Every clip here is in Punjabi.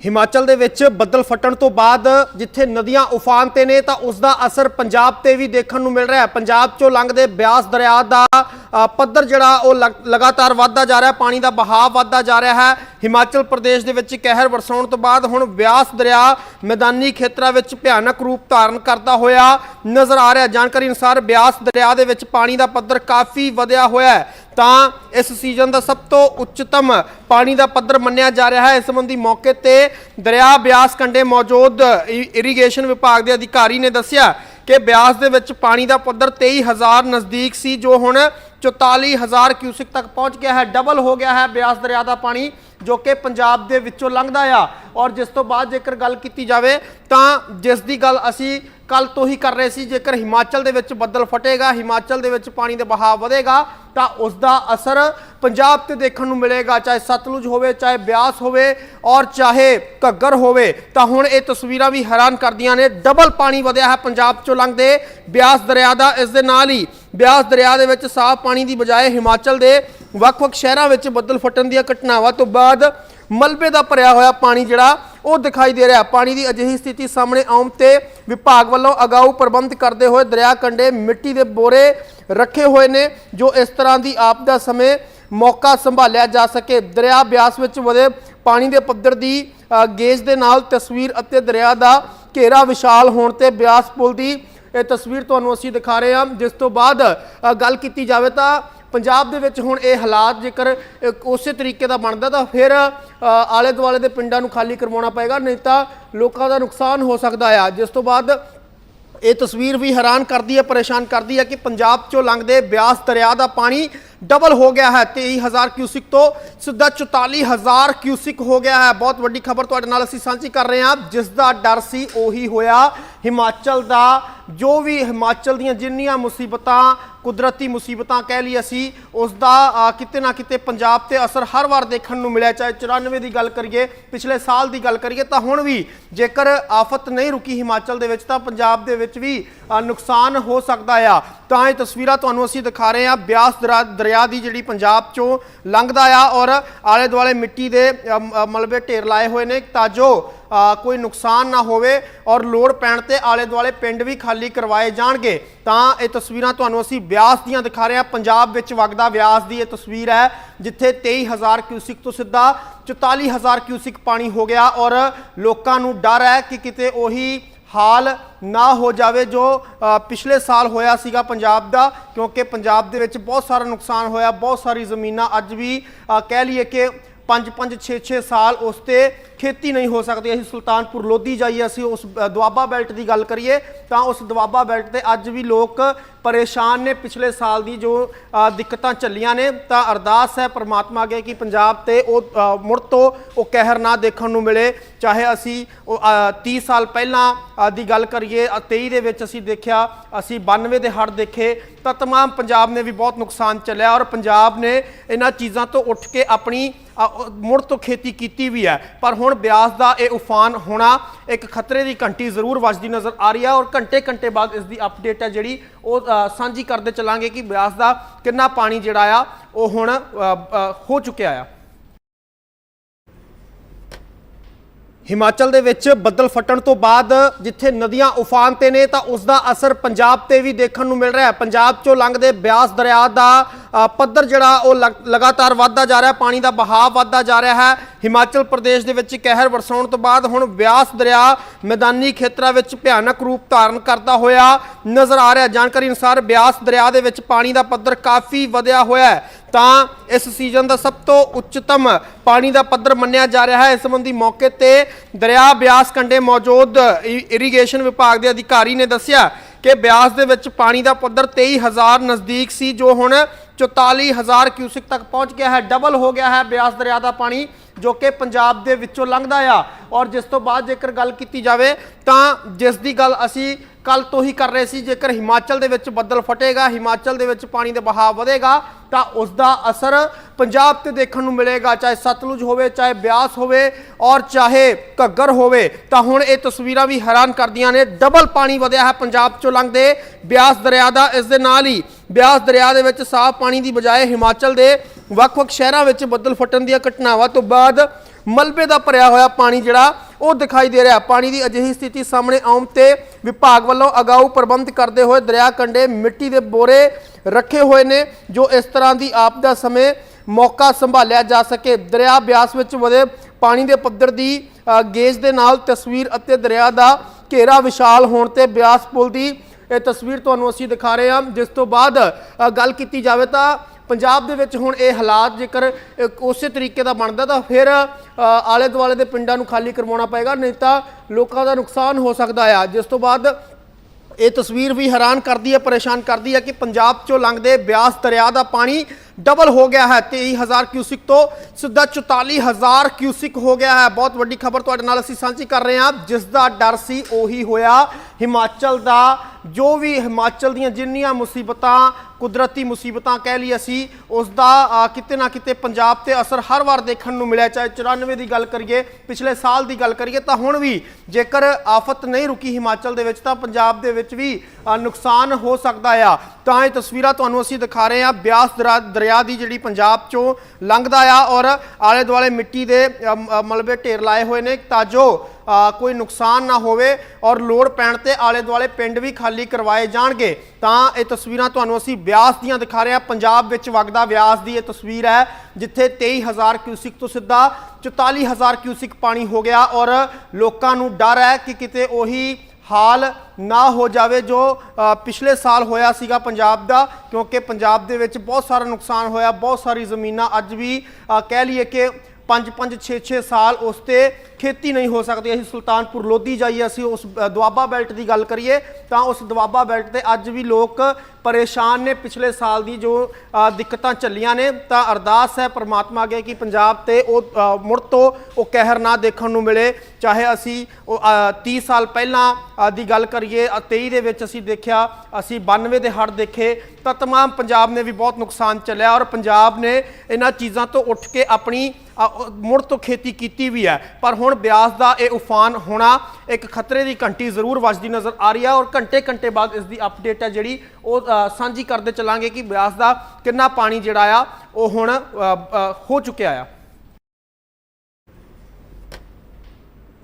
ਹਿਮਾਚਲ ਦੇ ਵਿੱਚ ਬੱਦਲ ਫਟਣ ਤੋਂ ਬਾਅਦ ਜਿੱਥੇ ਨਦੀਆਂ ਉਫਾਨ ਤੇ ਨੇ ਤਾਂ ਉਸ ਦਾ ਅਸਰ ਪੰਜਾਬ ਤੇ ਵੀ ਦੇਖਣ ਨੂੰ ਮਿਲ ਰਿਹਾ ਹੈ। ਪੰਜਾਬ ਚੋਂ ਲੰਘਦੇ ਬਿਆਸ ਦਰਿਆ ਦਾ ਪੱਧਰ ਜਿਹੜਾ ਉਹ ਲਗ- ਲਗਾਤਾਰ ਵੱਧਦਾ ਜਾ ਰਿਹਾ, ਪਾਣੀ ਦਾ ਬਹਾਅ ਵੱਧਦਾ ਜਾ ਰਿਹਾ ਹੈ। ਹਿਮਾਚਲ ਪ੍ਰਦੇਸ਼ ਦੇ ਵਿੱਚ ਕਹਿਰ ਵਰਸਾਉਣ ਤੋਂ ਬਾਅਦ ਹੁਣ ਬਿਆਸ ਦਰਿਆ ਮੈਦਾਨੀ ਖੇਤਰਾਂ ਵਿੱਚ ਭਿਆਨਕ ਰੂਪ ਧਾਰਨ ਕਰਦਾ ਹੋਇਆ ਨਜ਼ਰ ਆ ਰਿਹਾ। ਜਾਣਕਾਰੀ ਅਨੁਸਾਰ ਬਿਆਸ ਦਰਿਆ ਦੇ ਵਿੱਚ ਪਾਣੀ ਦਾ ਪੱਧਰ ਕਾਫੀ ਵਧਿਆ ਹੋਇਆ ਹੈ। ਤਾਂ ਇਸ ਸੀਜ਼ਨ ਦਾ ਸਭ ਤੋਂ ਉੱਚਤਮ ਪਾਣੀ ਦਾ ਪੱਧਰ ਮੰਨਿਆ ਜਾ ਰਿਹਾ ਹੈ। ਇਸ ਸੰਬੰਧੀ ਮੌਕੇ ਤੇ ਦਰਿਆ ਬਿਆਸ ਕੰਢੇ ਮੌਜੂਦ ਇ- ਇਰੀਗੇਸ਼ਨ ਵਿਭਾਗ ਦੇ ਅਧਿਕਾਰੀ ਨੇ ਦੱਸਿਆ ਕਿ ਬਿਆਸ ਦੇ ਵਿੱਚ ਪਾਣੀ ਦਾ ਪੱਧਰ 23000 ਨਜ਼ਦੀਕ ਸੀ, ਜੋ ਹੁਣ 44000 ਕਿਊਸਿਕ ਤੱਕ ਪਹੁੰਚ ਗਿਆ ਹੈ। ਡਬਲ ਹੋ ਗਿਆ ਹੈ ਬਿਆਸ ਦਰਿਆ ਦਾ ਪਾਣੀ, ਜੋ ਕਿ ਪੰਜਾਬ ਦੇ ਵਿੱਚੋਂ ਲੰਘਦਾ ਆ। ਔਰ ਜਿਸ ਤੋਂ ਬਾਅਦ ਜੇਕਰ ਗੱਲ ਕੀਤੀ ਜਾਵੇ ਤਾਂ ਜਿਸ ਦੀ ਗੱਲ ਅਸੀਂ ਕੱਲ ਤੋਂ ਹੀ ਕਰ ਰਹੇ ਸੀ, ਜੇਕਰ ਹਿਮਾਚਲ ਦੇ ਵਿੱਚ ਬੱਦਲ ਫਟੇਗਾ, ਹਿਮਾਚਲ ਦੇ ਵਿੱਚ ਪਾਣੀ ਦਾ ਬਹਾਅ ਵਧੇਗਾ, ਤਾਂ ਉਸ ਦਾ ਅਸਰ ਪੰਜਾਬ ਤੇ ਦੇਖਣ ਨੂੰ ਮਿਲੇਗਾ, ਚਾਹੇ ਸਤਲੁਜ ਹੋਵੇ, ਚਾਹੇ ਬਿਆਸ ਹੋਵੇ ਔਰ ਚਾਹੇ ਘੱਗਰ ਹੋਵੇ। ਤਾਂ ਹੁਣ ਇਹ ਤਸਵੀਰਾਂ ਵੀ ਹੈਰਾਨ ਕਰਦੀਆਂ ਨੇ। ਡਬਲ ਪਾਣੀ ਵਧਿਆ ਹੈ ਪੰਜਾਬ ਚੋਂ ਲੰਘਦੇ ਬਿਆਸ ਦਰਿਆ ਦਾ। ਇਸ ਦੇ ਨਾਲ ਹੀ ਬਿਆਸ ਦਰਿਆ ਦੇ ਵਿੱਚ ਸਾਫ਼ ਪਾਣੀ ਦੀ ਬਜਾਏ ਹਿਮਾਚਲ ਦੇ ਵੱਖ-ਵੱਖ ਸ਼ਹਿਰਾਂ ਵਿੱਚ ਬੱਦਲ ਫਟਣ ਦੀਆਂ ਘਟਨਾਵਾਂ ਤੋਂ ਬਾਅਦ ਮਲਬੇ ਦਾ ਭਰਿਆ ਹੋਇਆ ਪਾਣੀ ਜਿਹੜਾ ਉਹ ਦਿਖਾਈ ਦੇ ਰਿਹਾ। ਪਾਣੀ ਦੀ ਅਜਿਹੀ ਸਥਿਤੀ ਸਾਹਮਣੇ ਆਉਣ ਤੇ ਵਿਭਾਗ ਵੱਲੋਂ ਅਗਾਊ ਪ੍ਰਬੰਧ ਕਰਦੇ ਹੋਏ ਦਰਿਆ ਕੰਢੇ ਮਿੱਟੀ ਦੇ ਬੋਰੇ ਰੱਖੇ ਹੋਏ ਨੇ, ਜੋ ਇਸ ਤਰ੍ਹਾਂ ਦੀ ਆਪਦਾ ਸਮੇਂ ਮੌਕਾ ਸੰਭਾਲਿਆ ਜਾ ਸਕੇ। ਦਰਿਆ ਬਿਆਸ ਵਿੱਚ ਵਧੇ ਪਾਣੀ ਦੇ ਪੱਧਰ ਦੀ ਗੇਜ ਦੇ ਨਾਲ ਤਸਵੀਰ ਅਤੇ ਦਰਿਆ ਦਾ ਘੇਰਾ ਵਿਸ਼ਾਲ ਹੋਣ ਤੇ ਬਿਆਸ ਪੁਲ ਦੀ ਇਹ ਤਸਵੀਰ ਤੁਹਾਨੂੰ ਅਸੀਂ ਦਿਖਾ ਰਹੇ ਹਾਂ। ਜਿਸ ਤੋਂ ਬਾਅਦ ਗੱਲ ਕੀਤੀ ਜਾਵੇ ਤਾਂ ਪੰਜਾਬ ਦੇ ਵਿੱਚ ਹੁਣ ਇਹ ਹਾਲਾਤ ਜੇਕਰ ਉਸੇ ਤਰੀਕੇ ਦਾ ਬਣਦਾ ਤਾਂ ਫਿਰ ਆਲੇ ਦੁਆਲੇ ਦੇ ਪਿੰਡਾਂ ਨੂੰ ਖਾਲੀ ਕਰਵਾਉਣਾ ਪਏਗਾ, ਨਹੀਂ ਤਾਂ ਲੋਕਾਂ ਦਾ ਨੁਕਸਾਨ ਹੋ ਸਕਦਾ ਆ। ਜਿਸ ਤੋਂ ਬਾਅਦ ਇਹ ਤਸਵੀਰ ਵੀ ਹੈਰਾਨ ਕਰਦੀ ਹੈ, ਪਰੇਸ਼ਾਨ ਕਰਦੀ ਹੈ ਕਿ ਪੰਜਾਬ ਚੋਂ ਲੰਘਦੇ ਬਿਆਸ ਦਰਿਆ ਦਾ ਪਾਣੀ ਡਬਲ ਹੋ ਗਿਆ ਹੈ 23000 ਕਿਊਸਿਕ ਤੋਂ ਸਿੱਧਾ 44000 ਕਿਊਸਿਕ ਹੋ ਗਿਆ ਹੈ। ਬਹੁਤ ਵੱਡੀ ਖਬਰ ਤੁਹਾਡੇ ਨਾਲ ਅਸੀਂ ਸਾਂਝੀ ਕਰ ਰਹੇ ਹਾਂ। ਜਿਸ ਦਾ ਡਰ ਸੀ ਉਹੀ ਹੋਇਆ। ਹਿਮਾਚਲ ਦਾ ਜੋ ਵੀ ਹਿਮਾਚਲ ਦੀਆਂ ਜਿੰਨੀਆਂ ਮੁਸੀਬਤਾਂ, ਕੁਦਰਤੀ ਮੁਸੀਬਤਾਂ ਕਹਿ ਲਈ ਅਸੀਂ ਉਸ ਦਾ ਕਿਤੇ ਨਾ ਕਿਤੇ ਪੰਜਾਬ ਤੇ ਅਸਰ ਹਰ ਵਾਰ ਦੇਖਣ ਨੂੰ ਮਿਲਿਆ। ਚਾਹੇ 94 ਦੀ ਗੱਲ ਕਰੀਏ, ਪਿਛਲੇ ਸਾਲ ਦੀ ਗੱਲ ਕਰੀਏ, ਤਾਂ ਹੁਣ ਵੀ ਜੇਕਰ ਆਫਤ ਨਹੀਂ ਰੁਕੀ ਹਿਮਾਚਲ ਦੇ ਵਿੱਚ, ਤਾਂ ਪੰਜਾਬ ਦੇ ਵਿੱਚ ਵੀ ਨੁਕਸਾਨ ਹੋ ਸਕਦਾ ਆ। ਤਾਂ ਇਹ ਤਸਵੀਰਾਂ ਤੁਹਾਨੂੰ ਅਸੀਂ ਦਿਖਾ ਰਹੇ ਹਾਂ। ਬਿਆਸ ਦਰਾ- ਦਰਿਆ ਦੀ ਜਿਹੜੀ ਪੰਜਾਬ ਚੋਂ ਲੰਘਦਾ ਆ ਔਰ ਆਲੇ ਦੁਆਲੇ ਮਿੱਟੀ ਦੇ ਅ, ਮਲਬੇ ਢੇਰ ਲਾਏ ਹੋਏ ਨੇ ਤਾਂ ਜੋ ਕੋਈ ਨੁਕਸਾਨ ਨਾ ਹੋਵੇ ਔਰ ਲੋੜ ਪੈਣ ਤੇ ਆਲੇ ਦੁਆਲੇ ਪਿੰਡ ਵੀ ਖਾਲੀ ਕਰਵਾਏ ਜਾਣਗੇ। ਤਾਂ ਇਹ ਤਸਵੀਰਾਂ ਤੁਹਾਨੂੰ ਅਸੀਂ ਬਿਆਸ ਦੀਆਂ ਦਿਖਾ ਰਹੇ ਹਾਂ। ਪੰਜਾਬ ਵਿੱਚ ਵਗਦਾ ਬਿਆਸ ਦੀ ਇਹ ਤਸਵੀਰ ਹੈ ਜਿੱਥੇ 23000 ਕਿਊਸਿਕ ਤੋਂ ਸਿੱਧਾ 44000 ਕਿਊਸਿਕ ਪਾਣੀ ਹੋ ਗਿਆ ਔਰ ਲੋਕਾਂ ਨੂੰ ਡਰ ਹੈ ਕਿ ਕਿਤੇ ਉਹੀ ਹਾਲ ਨਾ ਹੋ ਜਾਵੇ ਜੋ ਪਿਛਲੇ ਸਾਲ ਹੋਇਆ ਸੀਗਾ ਪੰਜਾਬ ਦਾ, ਕਿਉਂਕਿ ਪੰਜਾਬ ਦੇ ਵਿੱਚ ਬਹੁਤ ਸਾਰਾ ਨੁਕਸਾਨ ਹੋਇਆ, ਬਹੁਤ ਸਾਰੀ ਜ਼ਮੀਨਾਂ ਅੱਜ ਵੀ ਕਹਿ ਲਈਏ ਕਿ 5 5 6 6 ਸਾਲ ਉਸ ਤੇ ਖੇਤੀ ਨਹੀਂ ਹੋ ਸਕਦੀ। ਅਸੀਂ ਸੁਲਤਾਨਪੁਰ ਲੋਧੀ ਜਾਈਏ ਅਸੀਂ ਉਸ ਦੁਆਬਾ ਬੈਲਟ ਦੀ ਗੱਲ ਕਰੀਏ ਤਾਂ ਉਸ ਦੁਆਬਾ ਬੈਲਟ ਤੇ ਅੱਜ ਵੀ ਲੋਕ ਪਰੇਸ਼ਾਨ ਨੇ। ਪਿਛਲੇ ਸਾਲ ਦੀ ਜੋ ਦਿੱਕਤਾਂ ਚੱਲੀਆਂ ਨੇ ਤਾਂ ਅਰਦਾਸ ਹੈ ਪ੍ਰਮਾਤਮਾ ਅੱਗੇ ਕਿ ਪੰਜਾਬ ਤੇ ਉਹ ਮੁੜ ਤੋਂ ਉਹ ਕਹਿਰ ਨਾ ਦੇਖਣ ਨੂੰ ਮਿਲੇ। ਚਾਹੇ ਅਸੀਂ ਉਹ, 30 ਸਾਲ ਪਹਿਲਾਂ ਦੀ ਗੱਲ ਕਰੀਏ ਅ, 23 ਦੇ ਵਿੱਚ ਅਸੀਂ ਦੇਖਿਆ ਅਸੀਂ 92 ਦੇ ਹੜ੍ਹ ਦੇਖੇ ਤਾਂ ਤਮਾਮ ਪੰਜਾਬ ਨੇ ਵੀ ਬਹੁਤ ਨੁਕਸਾਨ ਚੱਲਿਆ ਔਰ ਪੰਜਾਬ ਨੇ ਇਹਨਾਂ ਚੀਜ਼ਾਂ ਤੋਂ ਉੱਠ ਕੇ ਆਪਣੀ ਮੁੜ ਤੋਂ ਖੇਤੀ ਕੀਤੀ ਵੀ ਹੈ। ਪਰ ਹੁਣ ਬਿਆਸ ਦਾ ਇਹ ਉਫਾਨ ਹੋਣਾ ਇੱਕ ਖਤਰੇ ਦੀ ਘੰਟੀ ਜ਼ਰੂਰ ਵੱਜਦੀ ਨਜ਼ਰ ਆ ਰਹੀ ਹੈ ਔਰ ਘੰਟੇ ਘੰਟੇ ਬਾਅਦ ਇਸ ਦੀ ਅਪਡੇਟ ਹੈ ਜਿਹੜੀ ਉਹ ਸਾਂਝੀ ਕਰਦੇ ਚੱਲਾਂਗੇ ਕਿ ਬਿਆਸ ਦਾ ਕਿੰਨਾ ਪਾਣੀ ਜਿਹੜਾ ਆ, ਉਹ ਹੁਣ ਹੋ ਚੁੱਕਿਆ ਆ। ਹਿਮਾਚਲ ਦੇ ਵਿੱਚ ਬੱਦਲ ਫਟਣ ਤੋਂ ਬਾਅਦ ਜਿੱਥੇ ਨਦੀਆਂ ਉਫਾਨ ਤੇ ਨੇ ਤਾਂ ਉਸ ਦਾ ਅਸਰ ਪੰਜਾਬ ਤੇ ਵੀ ਦੇਖਣ ਨੂੰ ਮਿਲ ਰਿਹਾ ਹੈ। ਪੰਜਾਬ ਚੋਂ ਲੰਘਦੇ ਬਿਆਸ ਦਰਿਆ ਦਾ ਪੱਧਰ ਜਿਹੜਾ ਉਹ ਲਗਾਤਾਰ ਵੱਧਦਾ ਜਾ ਰਿਹਾ, ਪਾਣੀ ਦਾ ਬਹਾਅ ਵੱਧਦਾ ਜਾ ਰਿਹਾ ਹੈ। ਹਿਮਾਚਲ ਪ੍ਰਦੇਸ਼ ਦੇ ਵਿੱਚ ਕਹਿਰ ਵਰਸਾਉਣ ਤੋਂ ਬਾਅਦ ਹੁਣ ਬਿਆਸ ਦਰਿਆ ਮੈਦਾਨੀ ਖੇਤਰਾਂ ਵਿੱਚ ਭਿਆਨਕ ਰੂਪ ਧਾਰਨ ਕਰਦਾ ਹੋਇਆ ਨਜ਼ਰ ਆ ਰਿਹਾ। ਜਾਣਕਾਰੀ ਅਨੁਸਾਰ ਬਿਆਸ ਦਰਿਆ ਦੇ ਵਿੱਚ ਪਾਣੀ ਦਾ ਪੱਧਰ ਕਾਫੀ ਵਧਿਆ ਹੋਇਆ ਹੈ। ਤਾਂ ਇਸ ਸੀਜ਼ਨ ਦਾ ਸਭ ਤੋਂ ਉੱਚਤਮ ਪਾਣੀ ਦਾ ਪੱਧਰ ਮੰਨਿਆ ਜਾ ਰਿਹਾ ਹੈ। ਇਸ ਸੰਬੰਧੀ ਮੌਕੇ ਤੇ ਦਰਿਆ ਬਿਆਸ ਕੰਢੇ ਮੌਜੂਦ ਇ- ਇਰੀਗੇਸ਼ਨ ਵਿਭਾਗ ਦੇ ਅਧਿਕਾਰੀ ਨੇ ਦੱਸਿਆ ਕਿ ਬਿਆਸ ਦੇ ਵਿੱਚ ਪਾਣੀ ਦਾ ਪੱਧਰ 23000 ਨਜ਼ਦੀਕ ਸੀ, ਜੋ ਹੁਣ 44000 ਕਿਊਸਿਕ ਤੱਕ ਪਹੁੰਚ ਗਿਆ ਹੈ, ਡਬਲ ਹੋ ਗਿਆ ਹੈ ਬਿਆਸ ਦਰਿਆ ਦਾ ਪਾਣੀ, ਜੋ ਕਿ ਪੰਜਾਬ ਦੇ ਵਿੱਚੋਂ ਲੰਘਦਾ ਆ। ਔਰ ਜਿਸ ਤੋਂ ਬਾਅਦ ਜੇਕਰ ਗੱਲ ਕੀਤੀ ਜਾਵੇ ਤਾਂ ਜਿਸ ਦੀ ਗੱਲ ਅਸੀਂ ਕੱਲ ਤੋਂ ਹੀ ਕਰ ਰਹੇ ਸੀ। ਜੇਕਰ ਹਿਮਾਚਲ ਦੇ ਵਿੱਚ ਬੱਦਲ ਫਟੇਗਾ, ਹਿਮਾਚਲ ਦੇ ਵਿੱਚ ਪਾਣੀ ਦਾ ਬਹਾਅ ਵਧੇਗਾ, ਤਾਂ ਉਸ ਦਾ ਅਸਰ ਪੰਜਾਬ ਤੇ ਦੇਖਣ ਨੂੰ ਮਿਲੇਗਾ। ਚਾਹੇ ਸਤਲੁਜ ਹੋਵੇ, ਚਾਹੇ ਬਿਆਸ ਹੋਵੇ ਔਰ ਚਾਹੇ ਘੱਗਰ ਹੋਵੇ, ਤਾਂ ਹੁਣ ਇਹ ਤਸਵੀਰਾਂ ਵੀ ਹੈਰਾਨ ਕਰਦੀਆਂ ਨੇ। ਡਬਲ ਪਾਣੀ ਵਧਿਆ ਹੈ ਪੰਜਾਬ ਚੋਂ ਲੰਘਦੇ ਬਿਆਸ ਦਰਿਆ ਦਾ। ਇਸ ਦੇ ਨਾਲ ਹੀ ਬਿਆਸ ਦਰਿਆ ਦੇ ਵਿੱਚ ਸਾਫ਼ ਪਾਣੀ ਦੀ ਬਜਾਏ ਹਿਮਾਚਲ ਦੇ ਵੱਖ-ਵੱਖ ਸ਼ਹਿਰਾਂ ਵਿੱਚ ਬੱਦਲ ਫਟਣ ਦੀਆਂ ਘਟਨਾਵਾਂ ਤੋਂ ਬਾਅਦ ਮਲਬੇ ਦਾ ਭਰਿਆ ਹੋਇਆ ਪਾਣੀ ਜਿਹੜਾ ਉਹ ਦਿਖਾਈ ਦੇ ਰਿਹਾ। ਪਾਣੀ ਦੀ ਅਜਿਹੀ ਸਥਿਤੀ ਸਾਹਮਣੇ ਆਉਣ ਤੇ ਵਿਭਾਗ ਵੱਲੋਂ ਅਗਾਊ ਪ੍ਰਬੰਧ ਕਰਦੇ ਹੋਏ ਦਰਿਆ ਕੰਢੇ ਮਿੱਟੀ ਦੇ ਬੋਰੇ ਰੱਖੇ ਹੋਏ ਨੇ, ਜੋ ਇਸ ਤਰ੍ਹਾਂ ਦੀ ਆਪਦਾ ਸਮੇਂ ਮੌਕਾ ਸੰਭਾਲਿਆ ਜਾ ਸਕੇ। ਦਰਿਆ ਬਿਆਸ ਵਿੱਚ ਵਧੇ ਪਾਣੀ ਦੇ ਪੱਧਰ ਦੀ ਗੇਜ ਦੇ ਨਾਲ ਤਸਵੀਰ ਅਤੇ ਦਰਿਆ ਦਾ ਘੇਰਾ ਵਿਸ਼ਾਲ ਹੋਣ ਤੇ ਬਿਆਸ ਪੁਲ ਦੀ ਇਹ ਤਸਵੀਰ ਤੁਹਾਨੂੰ ਅਸੀਂ ਦਿਖਾ ਰਹੇ ਹਾਂ। ਜਿਸ ਤੋਂ ਬਾਅਦ ਗੱਲ ਕੀਤੀ ਜਾਵੇ ਤਾਂ ਪੰਜਾਬ ਦੇ ਵਿੱਚ ਹੁਣ ਇਹ ਹਾਲਾਤ ਜੇਕਰ ਉਸੇ ਤਰੀਕੇ ਦਾ ਬਣਦਾ ਤਾਂ ਫਿਰ ਆਲੇ ਦੁਆਲੇ ਦੇ ਪਿੰਡਾਂ ਨੂੰ ਖਾਲੀ ਕਰਵਾਉਣਾ ਪਏਗਾ, ਨਹੀਂ ਤਾਂ ਲੋਕਾਂ ਦਾ ਨੁਕਸਾਨ ਹੋ ਸਕਦਾ ਆ। ਜਿਸ ਤੋਂ ਬਾਅਦ ਇਹ ਤਸਵੀਰ ਵੀ ਹੈਰਾਨ ਕਰਦੀ ਹੈ, ਪਰੇਸ਼ਾਨ ਕਰਦੀ ਹੈ ਕਿ ਪੰਜਾਬ ਚੋਂ ਲੰਘਦੇ ਬਿਆਸ ਦਰਿਆ ਦਾ ਪਾਣੀ ਡਬਲ ਹੋ ਗਿਆ ਹੈ 23000 ਕਿਊਸਿਕ ਤੋਂ ਸਿੱਧਾ 44000 ਕਿਊਸਿਕ ਹੋ ਗਿਆ ਹੈ। ਬਹੁਤ ਵੱਡੀ ਖਬਰ ਤੁਹਾਡੇ ਨਾਲ ਅਸੀਂ ਸਾਂਝੀ ਕਰ ਰਹੇ ਹਾਂ। ਜਿਸ ਦਾ ਡਰ ਸੀ ਉਹੀ ਹੋਇਆ। ਹਿਮਾਚਲ ਦਾ ਜੋ ਵੀ ਹਿਮਾਚਲ ਦੀਆਂ ਜਿੰਨੀਆਂ ਮੁਸੀਬਤਾਂ, ਕੁਦਰਤੀ ਮੁਸੀਬਤਾਂ ਕਹਿ ਲਈ ਅਸੀਂ ਉਸ ਦਾ ਕਿਤੇ ਨਾ ਕਿਤੇ ਪੰਜਾਬ ਤੇ ਅਸਰ ਹਰ ਵਾਰ ਦੇਖਣ ਨੂੰ ਮਿਲਿਆ। ਚਾਹੇ 94 ਦੀ ਗੱਲ ਕਰੀਏ, ਪਿਛਲੇ ਸਾਲ ਦੀ ਗੱਲ ਕਰੀਏ, ਤਾਂ ਹੁਣ ਵੀ ਜੇਕਰ ਆਫਤ ਨਹੀਂ ਰੁਕੀ ਹਿਮਾਚਲ ਦੇ ਵਿੱਚ, ਤਾਂ ਪੰਜਾਬ ਦੇ ਵਿੱਚ ਵੀ ਨੁਕਸਾਨ ਹੋ ਸਕਦਾ ਆ। ਤਾਂ ਇਹ ਤਸਵੀਰਾਂ ਤੁਹਾਨੂੰ ਅਸੀਂ ਦਿਖਾ ਰਹੇ ਹਾਂ। ਬਿਆਸ ਦਰਾ- ਦਰਿਆ ਦੀ ਜਿਹੜੀ ਪੰਜਾਬ ਚੋਂ ਲੰਘਦਾ ਆ ਔਰ ਆਲੇ ਦੁਆਲੇ ਮਿੱਟੀ ਦੇ ਅ, ਮਲਬੇ ਢੇਰ ਲਾਏ ਹੋਏ ਨੇ ਤਾਂ ਜੋ ਕੋਈ ਨੁਕਸਾਨ ਨਾ ਹੋਵੇ ਔਰ ਲੋੜ ਪੈਣ ਤੇ ਆਲੇ ਦੁਆਲੇ ਪਿੰਡ ਵੀ ਖਾਲੀ ਕਰਵਾਏ ਜਾਣਗੇ। ਤਾਂ ਇਹ ਤਸਵੀਰਾਂ ਤੁਹਾਨੂੰ ਅਸੀਂ ਬਿਆਸ ਦੀਆਂ ਦਿਖਾ ਰਹੇ ਹਾਂ। ਪੰਜਾਬ ਵਿੱਚ ਵਗਦਾ ਬਿਆਸ ਦੀ ਇਹ ਤਸਵੀਰ ਹੈ ਜਿੱਥੇ 23000 ਕਿਊਸਿਕ ਤੋਂ ਸਿੱਧਾ 44000 ਕਿਊਸਿਕ ਪਾਣੀ ਹੋ ਗਿਆ ਔਰ ਲੋਕਾਂ ਨੂੰ ਡਰ ਹੈ ਕਿ ਕਿਤੇ ਉਹੀ ਹਾਲ ਨਾ ਹੋ ਜਾਵੇ ਜੋ ਪਿਛਲੇ ਸਾਲ ਹੋਇਆ ਸੀਗਾ ਪੰਜਾਬ ਦਾ, ਕਿਉਂਕਿ ਪੰਜਾਬ ਦੇ ਵਿੱਚ ਬਹੁਤ ਸਾਰਾ ਨੁਕਸਾਨ ਹੋਇਆ, ਬਹੁਤ ਸਾਰੀ ਜ਼ਮੀਨਾਂ ਅੱਜ ਵੀ ਕਹਿ ਲਈਏ ਕਿ 5 5 6 6 ਸਾਲ ਉਸ ਤੇ ਖੇਤੀ ਨਹੀਂ ਹੋ ਸਕਦੀ ਅਸੀਂ ਸੁਲਤਾਨਪੁਰ ਲੋਧੀ ਜਾਈਏ ਅਸੀਂ ਉਸ ਦੁਆਬਾ ਬੈਲਟ ਦੀ ਗੱਲ ਕਰੀਏ ਤਾਂ ਉਸ ਦੁਆਬਾ ਬੈਲਟ ਤੇ ਅੱਜ ਵੀ ਲੋਕ ਪਰੇਸ਼ਾਨ ਨੇ। ਪਿਛਲੇ ਸਾਲ ਦੀ ਜੋ ਦਿੱਕਤਾਂ ਚੱਲੀਆਂ ਨੇ ਤਾਂ ਅਰਦਾਸ ਹੈ ਪ੍ਰਮਾਤਮਾ ਅੱਗੇ ਕਿ ਪੰਜਾਬ ਤੇ ਉਹ ਮੁੜ ਤੋਂ ਉਹ ਕਹਿਰ ਨਾ ਦੇਖਣ ਨੂੰ ਮਿਲੇ। ਚਾਹੇ ਅਸੀਂ ਉਹ, 30 ਸਾਲ ਪਹਿਲਾਂ ਦੀ ਗੱਲ ਕਰੀਏ ਅ, 23 ਦੇ ਵਿੱਚ ਅਸੀਂ ਦੇਖਿਆ ਅਸੀਂ 92 ਦੇ ਹੜ੍ਹ ਦੇਖੇ ਤਾਂ ਤਮਾਮ ਪੰਜਾਬ ਨੇ ਵੀ ਬਹੁਤ ਨੁਕਸਾਨ ਚੱਲਿਆ ਔਰ ਪੰਜਾਬ ਨੇ ਇਹਨਾਂ ਚੀਜ਼ਾਂ ਤੋਂ ਉੱਠ ਕੇ ਆਪਣੀ ਮੁੜ ਤੋਂ ਖੇਤੀ ਕੀਤੀ ਵੀ ਹੈ। ਪਰ ਹੁਣ ਬਿਆਸ ਦਾ ਇਹ ਉਫਾਨ ਹੋਣਾ ਇੱਕ ਖਤਰੇ ਦੀ ਘੰਟੀ ਜ਼ਰੂਰ ਵੱਜਦੀ ਨਜ਼ਰ ਆ ਰਹੀ ਹੈ ਔਰ ਘੰਟੇ ਘੰਟੇ ਬਾਅਦ ਇਸ ਦੀ ਅਪਡੇਟ ਹੈ ਜਿਹੜੀ ਉਹ ਸਾਂਝੀ ਕਰਦੇ ਚੱਲਾਂਗੇ ਕਿ ਬਿਆਸ ਦਾ ਕਿੰਨਾ ਪਾਣੀ ਜਿਹੜਾ ਆ ਉਹ ਹੁਣ ਹੋ ਚੁੱਕਿਆ ਆ।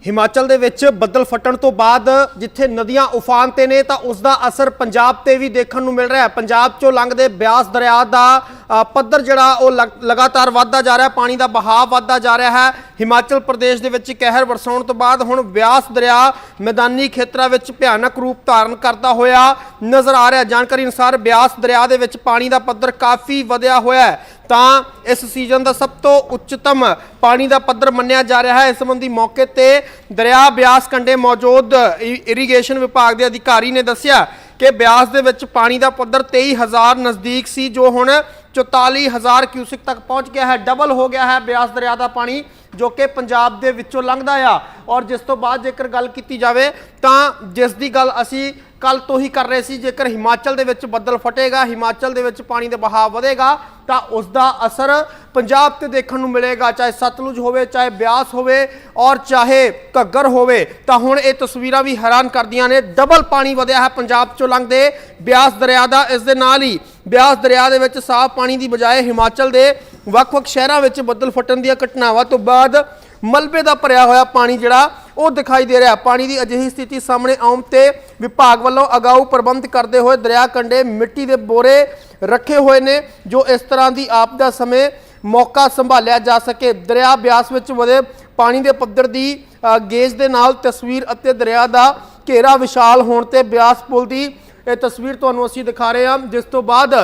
ਹਿਮਾਚਲ ਦੇ ਵਿੱਚ ਬੱਦਲ ਫਟਣ ਤੋਂ ਬਾਅਦ ਜਿੱਥੇ ਨਦੀਆਂ ਉਫਾਨ ਤੇ ਨੇ ਤਾਂ ਉਸ ਦਾ ਅਸਰ ਪੰਜਾਬ ਤੇ ਵੀ ਦੇਖਣ ਨੂੰ ਮਿਲ ਰਿਹਾ ਹੈ। ਪੰਜਾਬ ਚੋਂ ਲੰਘਦੇ ਬਿਆਸ ਦਰਿਆ ਦਾ ਪੱਧਰ ਜਿਹੜਾ ਉਹ ਲਗ- ਲਗਾਤਾਰ ਵੱਧਦਾ ਜਾ ਰਿਹਾ, ਪਾਣੀ ਦਾ ਬਹਾਅ ਵੱਧਦਾ ਜਾ ਰਿਹਾ ਹੈ। ਹਿਮਾਚਲ ਪ੍ਰਦੇਸ਼ ਦੇ ਵਿੱਚ ਕਹਿਰ ਵਰਸਾਉਣ ਤੋਂ ਬਾਅਦ ਹੁਣ ਬਿਆਸ ਦਰਿਆ ਮੈਦਾਨੀ ਖੇਤਰਾਂ ਵਿੱਚ ਭਿਆਨਕ ਰੂਪ ਧਾਰਨ ਕਰਦਾ ਹੋਇਆ ਨਜ਼ਰ ਆ ਰਿਹਾ। ਜਾਣਕਾਰੀ ਅਨੁਸਾਰ ਬਿਆਸ ਦਰਿਆ ਦੇ ਵਿੱਚ ਪਾਣੀ ਦਾ ਪੱਧਰ ਕਾਫੀ ਵਧਿਆ ਹੋਇਆ ਹੈ। ਤਾਂ ਇਸ ਸੀਜ਼ਨ ਦਾ ਸਭ ਤੋਂ ਉੱਚਤਮ ਪਾਣੀ ਦਾ ਪੱਧਰ ਮੰਨਿਆ ਜਾ ਰਿਹਾ ਹੈ। ਇਸ ਸੰਬੰਧੀ ਮੌਕੇ ਤੇ ਦਰਿਆ ਬਿਆਸ ਕੰਢੇ ਮੌਜੂਦ ਇ- ਇਰੀਗੇਸ਼ਨ ਵਿਭਾਗ ਦੇ ਅਧਿਕਾਰੀ ਨੇ ਦੱਸਿਆ ਕਿ ਬਿਆਸ ਦੇ ਵਿੱਚ ਪਾਣੀ ਦਾ ਪੱਧਰ 23000 ਨਜ਼ਦੀਕ ਸੀ, ਜੋ ਹੁਣ 44000 ਕਿਊਸਿਕ ਤੱਕ ਪਹੁੰਚ ਗਿਆ ਹੈ ਡਬਲ ਹੋ ਗਿਆ ਹੈ ਬਿਆਸ ਦਰਿਆ ਦਾ ਪਾਣੀ ਜੋ ਕਿ ਪੰਜਾਬ ਦੇ ਵਿੱਚੋਂ ਲੰਘਦਾ ਆ। ਔਰ ਜਿਸ ਤੋਂ ਬਾਅਦ ਜੇਕਰ ਗੱਲ ਕੀਤੀ ਜਾਵੇ ਤਾਂ ਜਿਸ ਦੀ ਗੱਲ ਅਸੀਂ ਕੱਲ ਤੋਂ ਹੀ ਕਰ ਰਹੇ ਸੀ। ਜੇਕਰ ਹਿਮਾਚਲ ਦੇ ਵਿੱਚ ਬੱਦਲ ਫਟੇਗਾ, ਹਿਮਾਚਲ ਦੇ ਵਿੱਚ ਪਾਣੀ ਦਾ ਬਹਾਅ ਵਧੇਗਾ, ਤਾਂ ਉਸ ਦਾ ਅਸਰ ਪੰਜਾਬ ਤੇ ਦੇਖਣ ਨੂੰ ਮਿਲੇਗਾ। ਚਾਹੇ ਸਤਲੁਜ ਹੋਵੇ, ਚਾਹੇ ਬਿਆਸ ਹੋਵੇ ਔਰ ਚਾਹੇ ਘੱਗਰ ਹੋਵੇ, ਤਾਂ ਹੁਣ ਇਹ ਤਸਵੀਰਾਂ ਵੀ ਹੈਰਾਨ ਕਰਦੀਆਂ ਨੇ। ਡਬਲ ਪਾਣੀ ਵਧਿਆ ਹੈ ਪੰਜਾਬ ਚੋਂ ਲੰਘਦੇ ਬਿਆਸ ਦਰਿਆ ਦਾ। ਇਸ ਦੇ ਨਾਲ ਹੀ ਬਿਆਸ ਦਰਿਆ ਦੇ ਵਿੱਚ ਸਾਫ਼ ਪਾਣੀ ਦੀ ਬਜਾਏ ਹਿਮਾਚਲ ਦੇ ਵੱਖ-ਵੱਖ ਸ਼ਹਿਰਾਂ ਵਿੱਚ ਬੱਦਲ ਫਟਣ ਦੀਆਂ ਘਟਨਾਵਾਂ ਤੋਂ ਬਾਅਦ ਮਲਬੇ ਦਾ ਭਰਿਆ ਹੋਇਆ ਪਾਣੀ ਜਿਹੜਾ ਉਹ ਦਿਖਾਈ ਦੇ ਰਿਹਾ। ਪਾਣੀ ਦੀ ਅਜਿਹੀ ਸਥਿਤੀ ਸਾਹਮਣੇ ਆਉਣ ਤੇ ਵਿਭਾਗ ਵੱਲੋਂ ਅਗਾਊ ਪ੍ਰਬੰਧ ਕਰਦੇ ਹੋਏ ਦਰਿਆ ਕੰਢੇ ਮਿੱਟੀ ਦੇ ਬੋਰੇ ਰੱਖੇ ਹੋਏ ਨੇ, ਜੋ ਇਸ ਤਰ੍ਹਾਂ ਦੀ ਆਪਦਾ ਸਮੇਂ ਮੌਕਾ ਸੰਭਾਲਿਆ ਜਾ ਸਕੇ। ਦਰਿਆ ਬਿਆਸ ਵਿੱਚ ਵਧੇ ਪਾਣੀ ਦੇ ਪੱਧਰ ਦੀ ਗੇਜ ਦੇ ਨਾਲ ਤਸਵੀਰ ਅਤੇ ਦਰਿਆ ਦਾ ਘੇਰਾ ਵਿਸ਼ਾਲ ਹੋਣ ਤੇ ਬਿਆਸ ਪੁਲ ਦੀ ਇਹ ਤਸਵੀਰ ਤੁਹਾਨੂੰ ਅਸੀਂ ਦਿਖਾ ਰਹੇ ਹਾਂ। ਜਿਸ ਤੋਂ ਬਾਅਦ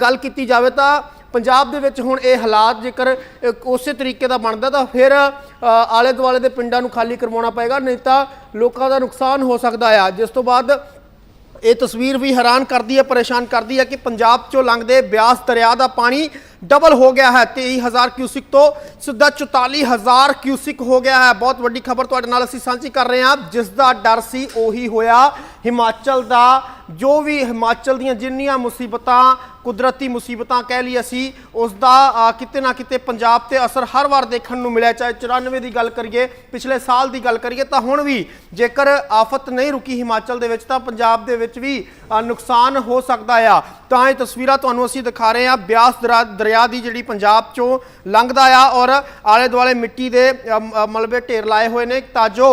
ਗੱਲ ਕੀਤੀ ਜਾਵੇ ਤਾਂ ਪੰਜਾਬ ਦੇ ਵਿੱਚ ਹੁਣ ਇਹ ਹਾਲਾਤ ਜੇਕਰ ਉਸੇ ਤਰੀਕੇ ਦਾ ਬਣਦਾ ਤਾਂ ਫਿਰ ਆਲੇ ਦੁਆਲੇ ਦੇ ਪਿੰਡਾਂ ਨੂੰ ਖਾਲੀ ਕਰਵਾਉਣਾ ਪਏਗਾ, ਨਹੀਂ ਤਾਂ ਲੋਕਾਂ ਦਾ ਨੁਕਸਾਨ ਹੋ ਸਕਦਾ ਆ। ਜਿਸ ਤੋਂ ਬਾਅਦ ਇਹ ਤਸਵੀਰ ਵੀ ਹੈਰਾਨ ਕਰਦੀ ਹੈ, ਪਰੇਸ਼ਾਨ ਕਰਦੀ ਹੈ ਕਿ ਪੰਜਾਬ ਚੋਂ ਲੰਘਦੇ ਬਿਆਸ ਦਰਿਆ ਦਾ ਪਾਣੀ ਡਬਲ ਹੋ ਗਿਆ ਹੈ 23000 ਕਿਊਸਿਕ ਤੋਂ ਸਿੱਧਾ 44000 ਕਿਊਸਿਕ ਹੋ ਗਿਆ ਹੈ। ਬਹੁਤ ਵੱਡੀ ਖਬਰ ਤੁਹਾਡੇ ਨਾਲ ਅਸੀਂ ਸਾਂਝੀ ਕਰ ਰਹੇ ਹਾਂ। ਜਿਸ ਦਾ ਡਰ ਸੀ ਉਹੀ ਹੋਇਆ। ਹਿਮਾਚਲ ਦਾ ਜੋ ਵੀ ਹਿਮਾਚਲ ਦੀਆਂ ਜਿੰਨੀਆਂ ਮੁਸੀਬਤਾਂ, ਕੁਦਰਤੀ ਮੁਸੀਬਤਾਂ ਕਹਿ ਲਈ ਅਸੀਂ ਉਸ ਦਾ ਕਿਤੇ ਨਾ ਕਿਤੇ ਪੰਜਾਬ ਤੇ ਅਸਰ ਹਰ ਵਾਰ ਦੇਖਣ ਨੂੰ ਮਿਲਿਆ। ਚਾਹੇ 94 ਦੀ ਗੱਲ ਕਰੀਏ, ਪਿਛਲੇ ਸਾਲ ਦੀ ਗੱਲ ਕਰੀਏ, ਤਾਂ ਹੁਣ ਵੀ ਜੇਕਰ ਆਫਤ ਨਹੀਂ ਰੁਕੀ ਹਿਮਾਚਲ ਦੇ ਵਿੱਚ, ਤਾਂ ਪੰਜਾਬ ਦੇ ਵਿੱਚ ਵੀ ਨੁਕਸਾਨ ਹੋ ਸਕਦਾ ਆ। ਤਾਂ ਇਹ ਤਸਵੀਰਾਂ ਤੁਹਾਨੂੰ ਅਸੀਂ ਦਿਖਾ ਰਹੇ ਹਾਂ। ਬਿਆਸ ਦਰਾ- ਦਰਿਆ ਦਰਿਆ ਦੀ ਜਿਹੜੀ ਪੰਜਾਬ ਚੋਂ ਲੰਘਦਾ ਆ ਔਰ ਆਲੇ ਦੁਆਲੇ ਮਿੱਟੀ ਦੇ ਅਮ, ਮਲਬੇ ਢੇਰ ਲਾਏ ਹੋਏ ਨੇ ਤਾਂ ਜੋ